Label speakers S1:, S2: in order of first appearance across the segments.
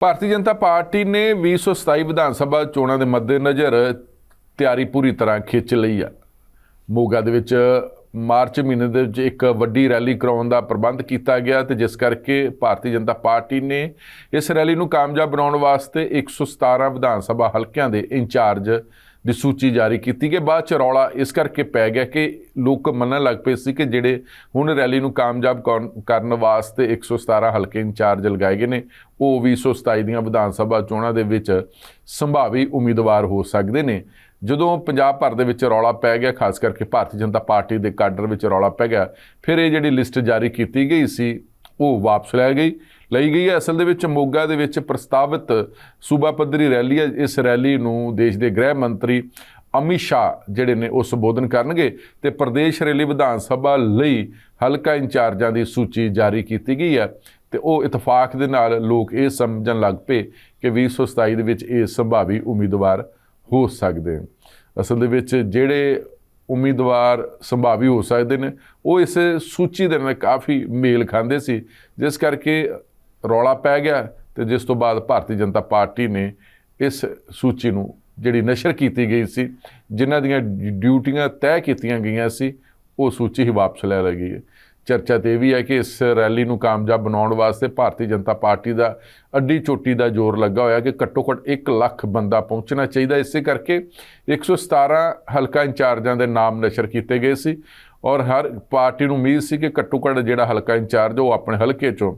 S1: ਭਾਰਤੀ Janata party ਨੇ 2027 ਵਿਧਾਨ ਸਭਾ ਚੋਣਾਂ ਦੇ ਮੱਦੇਨਜ਼ਰ ਤਿਆਰੀ ਪੂਰੀ ਤਰ੍ਹਾਂ ਖਿੱਚ ਲਈ ਆ। ਮੋਗਾ ਦੇ ਵਿੱਚ ਮਾਰਚ ਮਹੀਨੇ ਦੇ ਵਿੱਚ ਇੱਕ ਵੱਡੀ ਰੈਲੀ ਕਰਾਉਣ ਦਾ ਪ੍ਰਬੰਧ ਕੀਤਾ ਗਿਆ ਤੇ ਜਿਸ ਕਰਕੇ ਭਾਰਤੀ ਜਨਤਾ ਪਾਰਟੀ ਨੇ ਇਸ ਰੈਲੀ ਨੂੰ ਕਾਮਯਾਬ ਬਣਾਉਣ ਵਾਸਤੇ 117 ਵਿਧਾਨ ਸਭਾ ਹਲਕਿਆਂ ਦੇ ਇੰਚਾਰਜ ਦੀ ਸੂਚੀ ਜਾਰੀ ਕੀਤੀ ਗਈ। ਬਾਅਦ ਚ ਰੌਲਾ ਇਸ ਕਰਕੇ ਪੈ ਗਿਆ ਕਿ ਲੋਕ ਮੰਨਣ ਲੱਗ ਪਏ ਸੀ ਕਿ ਜਿਹੜੇ ਹੁਣ ਰੈਲੀ ਨੂੰ ਕਾਮਯਾਬ ਕਰਨ- ਕਰਨ ਵਾਸਤੇ 117 ਹਲਕੇ ਇੰਚਾਰਜ ਲਗਾਏ ਗਏ ਨੇ, ਉਹ 2027 ਦੀਆਂ ਵਿਧਾਨ ਸਭਾ ਚੋਣਾਂ ਦੇ ਵਿੱਚ ਸੰਭਾਵੀ ਉਮੀਦਵਾਰ ਹੋ ਸਕਦੇ ਨੇ। ਜਦੋਂ ਪੰਜਾਬ ਭਰ ਦੇ ਵਿੱਚ ਰੌਲਾ ਪੈ ਗਿਆ, ਖਾਸ ਕਰਕੇ ਭਾਰਤੀ ਜਨਤਾ ਪਾਰਟੀ ਦੇ ਕਾਡਰ ਵਿੱਚ ਰੌਲਾ ਪੈ ਗਿਆ, ਫਿਰ ਇਹ ਜਿਹੜੀ ਲਿਸਟ ਜਾਰੀ ਕੀਤੀ ਗਈ ਸੀ, ਉਹ ਵਾਪਸ ਲੈ ਗਈ। ਲਈ ਗਈ ਹੈ। ਅਸਲ ਦੇ ਵਿੱਚ ਮੋਗਾ ਦੇ ਵਿੱਚ ਪ੍ਰਸਤਾਵਿਤ ਸੂਬਾ ਪੱਧਰੀ ਰੈਲੀ ਹੈ। ਇਸ ਰੈਲੀ ਨੂੰ ਦੇਸ਼ ਦੇ ਗ੍ਰਹਿ ਮੰਤਰੀ ਅਮਿਤ ਸ਼ਾਹ ਜਿਹੜੇ ਨੇ ਉਹ ਸੰਬੋਧਨ ਕਰਨਗੇ ਤੇ ਪ੍ਰਦੇਸ਼ ਰੈਲੀ ਵਿਧਾਨ ਸਭਾ ਲਈ ਹਲਕਾ ਇੰਚਾਰਜਾਂ ਦੀ ਸੂਚੀ ਜਾਰੀ ਕੀਤੀ ਗਈ ਹੈ ਤੇ ਉਹ ਇਤਫਾਕ ਦੇ ਨਾਲ ਲੋਕ ਇਹ ਸਮਝਣ ਲੱਗ ਪਏ ਕਿ 2027 ਦੇ ਵਿੱਚ ਇਹ ਸੰਭਾਵੀ ਉਮੀਦਵਾਰ ਹੋ ਸਕਦੇ ਹਨ। ਅਸਲ ਦੇ ਵਿੱਚ ਜਿਹੜੇ ਉਮੀਦਵਾਰ ਸੰਭਾਵੀ ਹੋ ਸਕਦੇ ਨੇ, ਉਹ ਇਸ ਸੂਚੀ ਦੇ ਨਾਲ ਕਾਫੀ ਮੇਲ ਖਾਂਦੇ ਸੀ। ਜਿਸ ਕਰਕੇ ਰੌਲਾ ਪੈ ਗਿਆ ਤੇ ਜਿਸ ਤੋਂ ਬਾਅਦ ਭਾਰਤੀ ਜਨਤਾ ਪਾਰਟੀ ਨੇ ਇਸ ਸੂਚੀ ਨੂੰ ਜਿਹੜੀ ਨਸ਼ਰ ਕੀਤੀ ਗਈ ਸੀ, ਜਿਨ੍ਹਾਂ ਦੀਆਂ ਡਿਊਟੀਆਂ ਤੈਅ ਕੀਤੀਆਂ ਗਈਆਂ ਸੀ, ਉਹ ਸੂਚੀ ਹੀ ਵਾਪਸ ਲੈ ਲਈ ਗਈ ਹੈ। ਚਰਚਾ ਤੇ ਇਹ ਵੀ ਹੈ ਕਿ ਇਸ ਰੈਲੀ ਨੂੰ ਕਾਮਯਾਬ ਬਣਾਉਣ ਵਾਸਤੇ ਭਾਰਤੀ ਜਨਤਾ ਪਾਰਟੀ ਦਾ ਅੱਡੀ ਚੋਟੀ ਦਾ ਜ਼ੋਰ ਲੱਗਾ ਹੋਇਆ ਕਿ ਘੱਟੋ ਘੱਟ 1 ਲੱਖ ਬੰਦਾ ਪਹੁੰਚਣਾ ਚਾਹੀਦਾ ਇਸੇ ਕਰਕੇ 117 ਹਲਕਾ ਇੰਚਾਰਜਾਂ ਦੇ ਨਾਮ ਨਸ਼ਰ ਕੀਤੇ ਗਏ ਸੀ ਔਰ ਹਰ ਪਾਰਟੀ ਨੂੰ ਉਮੀਦ ਸੀ ਕਿ ਘੱਟੋ ਘੱਟ ਜਿਹੜਾ ਹਲਕਾ ਇੰਚਾਰਜ ਉਹ ਆਪਣੇ ਹਲਕੇ ਚੋਂ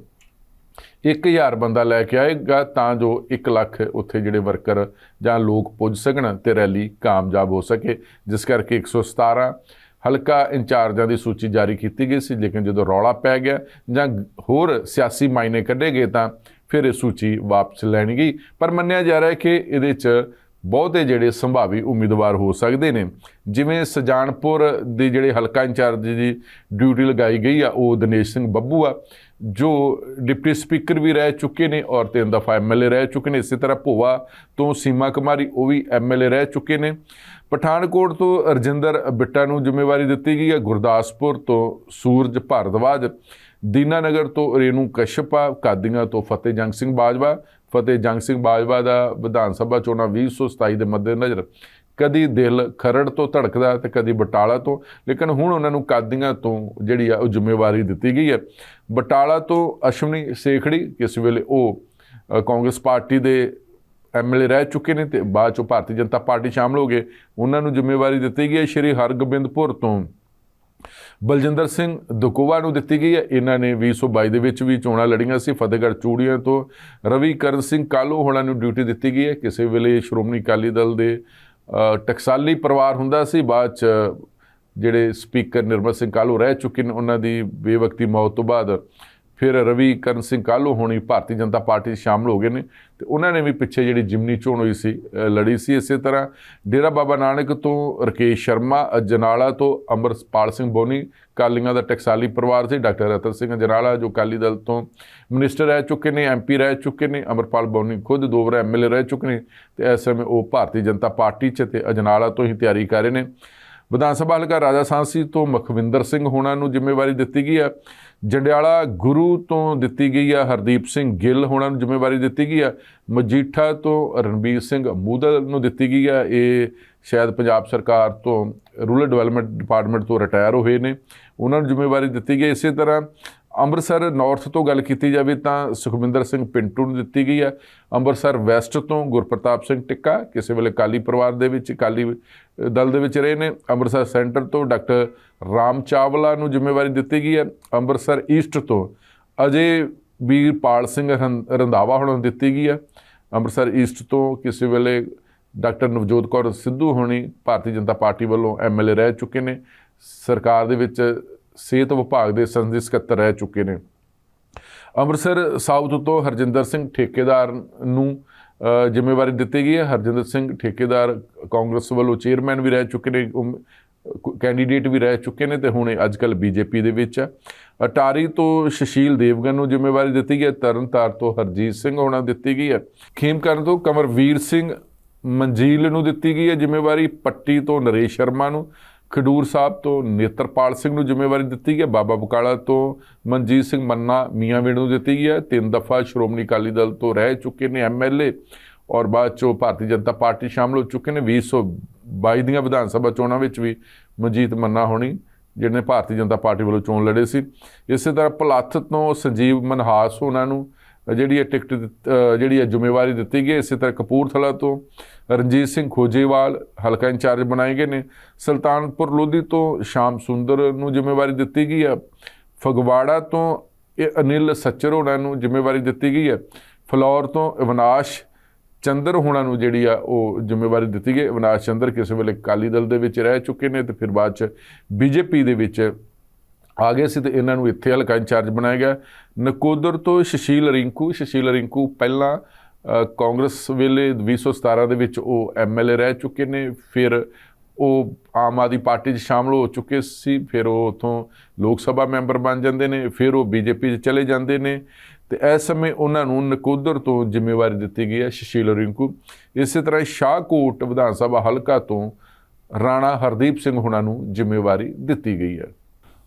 S1: 1000 ਬੰਦਾ ਲੈ ਕੇ ਆਏਗਾ ਤਾਂ ਜੋ 1 ਲੱਖ ਉੱਥੇ ਜਿਹੜੇ ਵਰਕਰ ਜਾਂ ਲੋਕ ਪੁੱਜ ਸਕਣ ਤੇ ਰੈਲੀ ਕਾਮਯਾਬ ਹੋ ਸਕੇ, ਜਿਸ ਕਰਕੇ 117 ਹਲਕਾ ਇੰਚਾਰਜਾਂ ਦੀ ਸੂਚੀ ਜਾਰੀ ਕੀਤੀ ਗਈ ਸੀ, ਲੇਕਿਨ ਜਦੋਂ ਰੌਲਾ ਪੈ ਗਿਆ ਜਾਂ ਹੋਰ ਸਿਆਸੀ ਮਾਇਨੇ ਕੱਢੇ ਗਏ ਤਾਂ ਫਿਰ ਇਹ ਸੂਚੀ ਵਾਪਸ ਲੈਣੀ ਗਈ। ਪਰ ਮੰਨਿਆ ਜਾ ਰਿਹਾ ਹੈ ਕਿ ਇਹਦੇ 'ਚ ਬਹੁਤੇ ਜਿਹੜੇ ਸੰਭਾਵੀ ਉਮੀਦਵਾਰ ਹੋ ਸਕਦੇ ਨੇ, ਜਿਵੇਂ ਸਜਾਨਪੁਰ ਦੇ ਜਿਹੜੇ ਹਲਕਾ ਇੰਚਾਰਜ ਦੀ ਡਿਊਟੀ ਲਗਾਈ ਗਈ ਆ, ਉਹ ਦਿਨੇਸ਼ ਸਿੰਘ ਬੱਬੂ ਆ। ਜੋ ਡਿਪਟੀ ਸਪੀਕਰ ਵੀ ਰਹਿ ਚੁੱਕੇ ਨੇ ਔਰ ਤਿੰਨ ਦਫਾ ਐਮਐਲਏ ਰਹਿ ਚੁੱਕੇ ਨੇ, ਇਸੇ ਤਰ੍ਹਾਂ ਭੋਵਾ ਤੋਂ ਸੀਮਾ ਕੁਮਾਰੀ, ਉਹ ਵੀ ਐਮਐਲਏ ਰਹਿ ਚੁੱਕੇ ਨੇ। ਪਠਾਨਕੋਟ ਤੋਂ ਰਜਿੰਦਰ ਬਿੱਟਾ ਨੂੰ ਜ਼ਿੰਮੇਵਾਰੀ ਦਿੱਤੀ ਗਈ ਹੈ, ਗੁਰਦਾਸਪੁਰ ਤੋਂ ਸੂਰਜ ਭਾਰਦਵਾਜ, ਦੀਨਾਨਗਰ ਤੋਂ ਰੇਨੂ ਕਸ਼ਪਾ, ਕਾਦੀਆਂ ਤੋਂ ਫਤਿਹ ਜੰਗ ਸਿੰਘ ਬਾਜਵਾ। ਫਤਿਹ ਜੰਗ ਸਿੰਘ ਬਾਜਵਾ ਦਾ ਵਿਧਾਨ ਸਭਾ ਚੋਣਾਂ 2027 ਦੇ ਮੱਦੇਨਜ਼ਰ ਕਦੀ ਦਿਲ ਖਰੜ ਤੋਂ ਧੜਕਦਾ ਤੇ ਕਦੀ ਬਟਾਲਾ ਤੋਂ, ਲੇਕਿਨ ਹੁਣ ਉਹਨਾਂ ਨੂੰ ਕਾਦੀਆਂ ਤੋਂ ਜਿਹੜੀ ਆ ਉਹ ਜ਼ਿੰਮੇਵਾਰੀ ਦਿੱਤੀ ਗਈ ਹੈ। ਬਟਾਲਾ ਤੋਂ ਅਸ਼ਵਨੀ ਸੇਖੜੀ ਕਿਸ ਵੇਲੇ ਉਹ ਕਾਂਗਰਸ ਪਾਰਟੀ ਦੇ ਐਮਐਲਏ ਰਹਿ ਚੁੱਕੇ ਨੇ ਤੇ ਬਾਅਦ ਚੋਂ ਭਾਰਤੀ ਜਨਤਾ ਪਾਰਟੀ ਸ਼ਾਮਲ ਹੋ ਗਏ। ਉਹਨਾਂ ਨੂੰ ਜ਼ਿੰਮੇਵਾਰੀ ਦਿੱਤੀ ਗਈ ਹੈ ਸ਼੍ਰੀ ਹਰਗੋਬਿੰਦਪੁਰ ਤੋਂ। ਬਲਜਿੰਦਰ ਸਿੰਘ ਦਕੋਵਾ ਨੂੰ ਦਿੱਤੀ ਗਈ ਹੈ। ਇਹਨਾਂ ਨੇ 2022 ਦੇ ਵਿੱਚ ਵੀ ਚੋਣਾਂ ਲੜੀਆਂ ਸੀ। ਫਤਿਹਗੜ੍ਹ ਚੂੜੀਆਂ ਤੋਂ ਰਵੀ ਕਰਨ ਸਿੰਘ ਕਾਲੂ ਹੋਣਾ ਨੂੰ ਡਿਊਟੀ ਦਿੱਤੀ ਗਈ ਹੈ। ਕਿਸੇ ਵੇਲੇ ਸ਼੍ਰੋਮਣੀ ਅਕਾਲੀ ਦਲ ਦੇ ਟਕਸਾਲੀ ਪਰਿਵਾਰ ਹੁੰਦਾ ਸੀ, ਬਾਅਦ ਚ ਜਿਹੜੇ ਸਪੀਕਰ ਨਿਰਮਲ ਸਿੰਘ ਕਾਲੂ ਰਹਿ ਚੁੱਕੇ ਨੇ, ਉਹਨਾਂ ਦੀ ਬੇਵਕਤੀ ਮੌਤ ਤੋਂ ਬਾਅਦ ਫਿਰ ਰਵੀ ਕਰਨ ਸਿੰਘ ਕਾਲੂ ਹੋਣੀ ਭਾਰਤੀ ਜਨਤਾ ਪਾਰਟੀ 'ਚ ਸ਼ਾਮਲ ਹੋ ਗਏ ਨੇ ਤੇ ਉਹਨਾਂ ਨੇ ਵੀ ਪਿੱਛੇ ਜਿਹੜੀ ਜਿਮਨੀ ਚੋਣ ਹੋਈ ਸੀ ਲੜੀ ਸੀ ਇਸੇ ਤਰ੍ਹਾਂ। ਡੇਰਾ ਬਾਬਾ ਨਾਨਕ ਤੋਂ ਰਕੇਸ਼ ਸ਼ਰਮਾ ਅਜਨਾਲਾ ਤੋਂ ਅੰਮ੍ਰਿਤਪਾਲ ਸਿੰਘ ਬੋਨੀ, ਕਾਲੀਆਂ ਦਾ ਟਕਸਾਲੀ ਪਰਿਵਾਰ ਸੀ, ਡਾਕਟਰ ਰਤਨ ਸਿੰਘ ਅਜਨਾਲਾ ਜੋ ਅਕਾਲੀ ਦਲ ਤੋਂ ਮਿਨਿਸਟਰ ਰਹਿ ਚੁੱਕੇ ਨੇ ਐਮਪੀ ਰਹਿ ਚੁੱਕੇ ਨੇ, ਅੰਮ੍ਰਿਤਪਾਲ ਬੋਨੀ ਖੁਦ ਦੋ ਵਾਰ ਐਮਐਲਏ ਰਹਿ ਚੁੱਕੇ ਨੇ ਤੇ ਇਸ ਸਮੇਂ ਉਹ ਭਾਰਤੀ ਜਨਤਾ ਪਾਰਟੀ 'ਚ ਤੇ ਅਜਨਾਲਾ ਤੋਂ ਹੀ ਤਿਆਰੀ ਕਰ ਰਹੇ ਨੇ। ਵਿਧਾਨ ਸਭਾ ਹਲਕਾ ਰਾਜਾ ਸਾਂਸੀ ਤੋਂ ਮੁਖਵਿੰਦਰ ਸਿੰਘ ਹੋਣਾ ਨੂੰ ਜ਼ਿੰਮੇਵਾਰੀ ਦਿੱਤੀ ਗਈ ਹੈ ਜੰਡਿਆਲਾ ਗੁਰੂ ਤੋਂ ਦਿੱਤੀ ਗਈ ਹੈ ਹਰਦੀਪ ਸਿੰਘ ਗਿੱਲ ਹੋਣਾ ਨੂੰ ਜ਼ਿੰਮੇਵਾਰੀ ਦਿੱਤੀ ਗਈ ਹੈ ਮਜੀਠਾ ਤੋਂ ਰਣਬੀਰ ਸਿੰਘ ਮੂਦਲ ਨੂੰ ਦਿੱਤੀ ਗਈ ਹੈ ਇਹ ਸ਼ਾਇਦ ਪੰਜਾਬ ਸਰਕਾਰ ਤੋਂ ਰੂਰਲ ਡਿਵੈਲਪਮੈਂਟ ਡਿਪਾਰਟਮੈਂਟ ਤੋਂ ਰਿਟਾਇਰ ਹੋਏ ਨੇ। ਉਹਨਾਂ ਨੂੰ ਜ਼ਿੰਮੇਵਾਰੀ ਦਿੱਤੀ ਗਈ ਇਸੇ ਤਰ੍ਹਾਂ ਅੰਮ੍ਰਿਤਸਰ ਨਾਰਥ ਤੋਂ ਗੱਲ ਕੀਤੀ ਜਾਵੇ ਤਾਂ ਸੁਖਵਿੰਦਰ ਸਿੰਘ ਪਿੰਟੂ ਨੂੰ ਦਿੱਤੀ ਗਈ ਹੈ। ਅੰਮ੍ਰਿਤਸਰ ਵੈਸਟ ਤੋਂ ਗੁਰਪ੍ਰਤਾਪ ਸਿੰਘ ਟਿੱਕਾ ਕਿਸੇ ਵੇਲੇ ਕਾਲੀ ਪਰਿਵਾਰ ਦੇ ਵਿੱਚ ਕਾਲੀ ਦਲ ਦੇ ਵਿੱਚ ਰਹੇ ਨੇ। ਅੰਮ੍ਰਿਤਸਰ ਸੈਂਟਰ ਤੋਂ ਡਾਕਟਰ ਰਾਮ ਚਾਵਲਾ ਨੂੰ ਜ਼ਿੰਮੇਵਾਰੀ ਦਿੱਤੀ ਗਈ ਹੈ। ਅੰਮ੍ਰਿਤਸਰ ਈਸਟ ਤੋਂ ਅਜੇ ਵੀਰਪਾਲ ਸਿੰਘ ਰੰ- ਰੰਧਾਵਾ ਹੁਣ ਦਿੱਤੀ ਗਈ ਹੈ। ਅੰਮ੍ਰਿਤਸਰ ਈਸਟ ਤੋਂ ਕਿਸੇ ਵੇਲੇ ਡਾਕਟਰ ਨਵਜੋਤ ਕੌਰ ਸਿੱਧੂ ਹੋਣੀ ਭਾਰਤੀ ਜਨਤਾ ਪਾਰਟੀ ਵੱਲੋਂ ਐਮਐਲਏ ਰਹਿ ਚੁੱਕੇ ਨੇ। ਸਰਕਾਰ ਦੇ ਵਿੱਚ ਸਿਹਤ ਵਿਭਾਗ ਦੇ ਸੰਸਦੀ ਸਕੱਤਰ ਰਹਿ ਚੁੱਕੇ ਨੇ। ਅੰਮ੍ਰਿਤਸਰ ਸਾਊਥ ਤੋਂ ਹਰਜਿੰਦਰ ਸਿੰਘ ਠੇਕੇਦਾਰ ਨੂੰ ਜ਼ਿੰਮੇਵਾਰੀ ਦਿੱਤੀ ਗਈ ਹੈ। ਹਰਜਿੰਦਰ ਸਿੰਘ ਠੇਕੇਦਾਰ ਕਾਂਗਰਸ ਵੱਲੋਂ ਚੇਅਰਮੈਨ ਵੀ ਰਹਿ ਚੁੱਕੇ ਨੇ, ਉਮ- ਕ- ਕੈਂਡੀਡੇਟ ਵੀ ਰਹਿ ਚੁੱਕੇ ਨੇ ਤੇ ਹੁਣ ਇਹ ਅੱਜ ਕੱਲ ਬੀਜੇਪੀ ਦੇ ਵਿੱਚ ਹੈ। ਅਟਾਰੀ ਤੋਂ ਸ਼ਸ਼ੀਲ ਦੇਵਗਨ ਨੂੰ ਜ਼ਿੰਮੇਵਾਰੀ ਦਿੱਤੀ ਗਈ ਹੈ। ਤਰਨਤਾਰ ਤੋਂ ਹਰਜੀਤ ਸਿੰਘ ਹੋਣਾ ਦਿੱਤੀ ਗਈ ਹੈ। ਖੇਮਕਰਨ ਤੋਂ ਕਮਰਵੀਰ ਸਿੰਘ ਮੰਜੀਲ ਨੂੰ ਦਿੱਤੀ ਗਈ ਹੈ ਜ਼ਿੰਮੇਵਾਰੀ। ਪੱਟੀ ਤੋਂ ਨਰੇਸ਼ ਸ਼ਰਮਾ ਨੂੰ ਖਡੂਰ ਸਾਹਿਬ ਤੋਂ ਨੇਤਰਪਾਲ ਸਿੰਘ ਨੂੰ ਜ਼ਿੰਮੇਵਾਰੀ ਦਿੱਤੀ ਗਈ ਬਾਬਾ ਬਕਾਲਾ ਤੋਂ ਮਨਜੀਤ ਸਿੰਘ ਮੰਨਾ, ਮੀਆਂ ਵੀਰ ਨੂੰ ਦਿੱਤੀ ਗਈ ਹੈ, ਤਿੰਨ ਦਫਾ ਸ਼੍ਰੋਮਣੀ ਅਕਾਲੀ ਦਲ ਤੋਂ ਰਹਿ ਚੁੱਕੇ ਨੇ ਐਮਐਲਏ ਔਰ ਬਾਅਦ ਚੋਂ ਭਾਰਤੀ ਜਨਤਾ ਪਾਰਟੀ ਸ਼ਾਮਲ ਹੋ ਚੁੱਕੇ ਨੇ 2022 ਦੀਆਂ ਵਿਧਾਨ ਸਭਾ ਚੋਣਾਂ ਵਿੱਚ ਵੀ ਮਨਜੀਤ ਮੰਨਾ ਹੋਣੀ, ਜਿਹਨੇ ਭਾਰਤੀ ਜਨਤਾ ਪਾਰਟੀ ਵੱਲੋਂ ਚੋਣ ਲੜੇ ਸੀ। ਇਸੇ ਤਰ੍ਹਾਂ ਪਲੱਥ ਤੋਂ ਸੰਜੀਵ ਮਨਹਾਸ ਉਹਨਾਂ ਨੂੰ ਜਿਹੜੀ ਇਹ ਟਿਕਟ ਦਿੱਤ- ਜਿਹੜੀ ਇਹ ਜ਼ਿੰਮੇਵਾਰੀ ਦਿੱਤੀ ਗਈ ਇਸੇ ਤਰ੍ਹਾਂ ਕਪੂਰਥਲਾ ਤੋਂ ਰਣਜੀਤ ਸਿੰਘ ਖੋਜੇਵਾਲ ਹਲਕਾ ਇੰਚਾਰਜ ਬਣਾਏ ਗਏ ਨੇ। ਸੁਲਤਾਨਪੁਰ ਲੋਧੀ ਤੋਂ ਸ਼ਾਮ ਸੁੰਦਰ ਨੂੰ ਜ਼ਿੰਮੇਵਾਰੀ ਦਿੱਤੀ ਗਈ ਹੈ। ਫਗਵਾੜਾ ਤੋਂ ਇਹ ਅਨਿਲ ਸੱਚਰ ਹੋਣਾ ਨੂੰ ਜ਼ਿੰਮੇਵਾਰੀ ਦਿੱਤੀ ਗਈ ਹੈ। ਫਲੌਰ ਤੋਂ ਅਵਿਨਾਸ਼ ਚੰਦਰ ਹੋਣਾ ਨੂੰ ਜਿਹੜੀ ਆ ਉਹ ਜ਼ਿੰਮੇਵਾਰੀ ਦਿੱਤੀ ਗਈ। ਅਵਿਨਾਸ਼ ਚੰਦਰ ਕਿਸੇ ਵੇਲੇ ਅਕਾਲੀ ਦਲ ਦੇ ਵਿੱਚ ਰਹਿ ਚੁੱਕੇ ਨੇ ਤੇ ਫਿਰ ਬਾਅਦ ਚ ਬੀਜੇਪੀ ਦੇ ਵਿੱਚ ਆ ਗਏ ਸੀ ਤੇ ਇਹਨਾਂ ਨੂੰ ਇੱਥੇ ਹਲਕਾ ਇੰਚਾਰਜ ਬਣਾਇਆ ਗਿਆ। ਨਕੋਦਰ ਤੋਂ ਸ਼ਸ਼ੀਲ ਰਿੰਕੂ ਸ਼ਸ਼ੀਲ ਰਿੰਕੂ ਪਹਿਲਾਂ ਕਾਂਗਰਸ ਵੇਲੇ 2017 ਦੇ ਵਿੱਚ ਉਹ ਐਮਐਲਏ ਰਹਿ ਚੁੱਕੇ ਨੇ, ਫਿਰ ਉਹ ਆਮ ਆਦਮੀ ਪਾਰਟੀ 'ਚ ਸ਼ਾਮਲ ਹੋ ਚੁੱਕੇ ਸੀ, ਫਿਰ ਉਹ ਉਥੋਂ ਲੋਕ ਸਭਾ ਮੈਂਬਰ ਬਣ ਜਾਂਦੇ ਨੇ, ਫਿਰ ਉਹ ਬੀਜੇਪੀ 'ਚ ਚਲੇ ਜਾਂਦੇ ਨੇ ਤੇ ਇਸ ਸਮੇਂ ਉਹਨਾਂ ਨੂੰ ਨਕੋਦਰ ਤੋਂ ਜ਼ਿੰਮੇਵਾਰੀ ਦਿੱਤੀ ਗਈ ਹੈ ਸ਼ਸ਼ੀਲ ਰਿੰਕੂ। ਇਸੇ ਤਰ੍ਹਾਂ ਸ਼ਾਹਕੋਟ ਵਿਧਾਨ ਸਭਾ ਹਲਕਾ ਤੋਂ ਰਾਣਾ ਹਰਦੀਪ ਸਿੰਘ ਹੁਣਾਂ ਨੂੰ ਜ਼ਿੰਮੇਵਾਰੀ ਦਿੱਤੀ ਗਈ ਹੈ।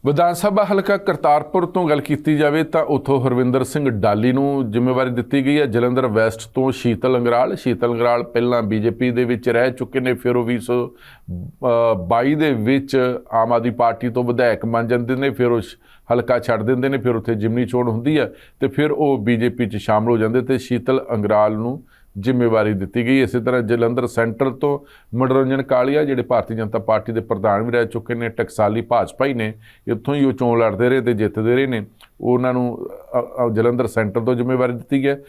S1: ਵਿਧਾਨ ਸਭਾ ਹਲਕਾ ਕਰਤਾਰਪੁਰ ਤੋਂ ਗੱਲ ਕੀਤੀ ਜਾਵੇ ਤਾਂ ਉਥੋਂ ਹਰਵਿੰਦਰ ਸਿੰਘ ਡਾਲੀ ਨੂੰ ਜ਼ਿੰਮੇਵਾਰੀ ਦਿੱਤੀ ਗਈ ਹੈ। ਜਲੰਧਰ ਵੈਸਟ ਤੋਂ ਸ਼ੀਤਲ ਅੰਗਰਾਲ। ਸ਼ੀਤਲ ਅੰਗਰਾਲ ਪਹਿਲਾਂ ਬੀਜੇਪੀ ਦੇ ਵਿੱਚ ਰਹਿ ਚੁੱਕੇ ਨੇ, ਫਿਰ ਉਹ 2022 ਦੇ ਵਿੱਚ ਆਮ ਆਦਮੀ ਪਾਰਟੀ ਤੋਂ ਵਿਧਾਇਕ ਬਣ ਜਾਂਦੇ ਨੇ, ਫਿਰ ਉਹ ਸ਼- ਹਲਕਾ ਛੱਡ ਦਿੰਦੇ ਨੇ, ਫਿਰ ਉੱਥੇ ਜਿਮਨੀ ਚੋਣ ਹੁੰਦੀ ਹੈ ਤੇ ਫਿਰ ਉਹ ਬੀਜੇਪੀ 'ਚ ਸ਼ਾਮਲ ਹੋ ਜਾਂਦੇ ਤੇ ਸ਼ੀਤਲ ਅੰਗਰਾਲ ਨੂੰ ਜ਼ਿੰਮੇਵਾਰੀ ਦਿੱਤੀ ਗਈ। ਇਸੇ ਤਰ੍ਹਾਂ ਜਲੰਧਰ ਸੈਂਟਰ ਤੋਂ ਮਨੋਰੰਜਨ ਕਾਲੀਆ, ਜਿਹੜੇ ਭਾਰਤੀ ਜਨਤਾ ਪਾਰਟੀ ਦੇ ਪ੍ਰਧਾਨ ਵੀ ਰਹਿ ਚੁੱਕੇ ਨੇ, ਟਕਸਾਲੀ ਭਾਜਪਾ ਹੀ ਨੇ, ਇੱਥੋਂ ਹੀ ਉਹ ਚੋਣ ਲੜਦੇ ਰਹੇ ਤੇ ਜਿੱਤਦੇ ਰਹੇ ਨੇ। ਉਹਨਾਂ ਨੂੰ ਜਲੰਧਰ ਸੈਂਟਰ ਤੋਂ ਜ਼ਿੰਮੇਵਾਰੀ ਦਿੱਤੀ ਗਈ ਹੈ।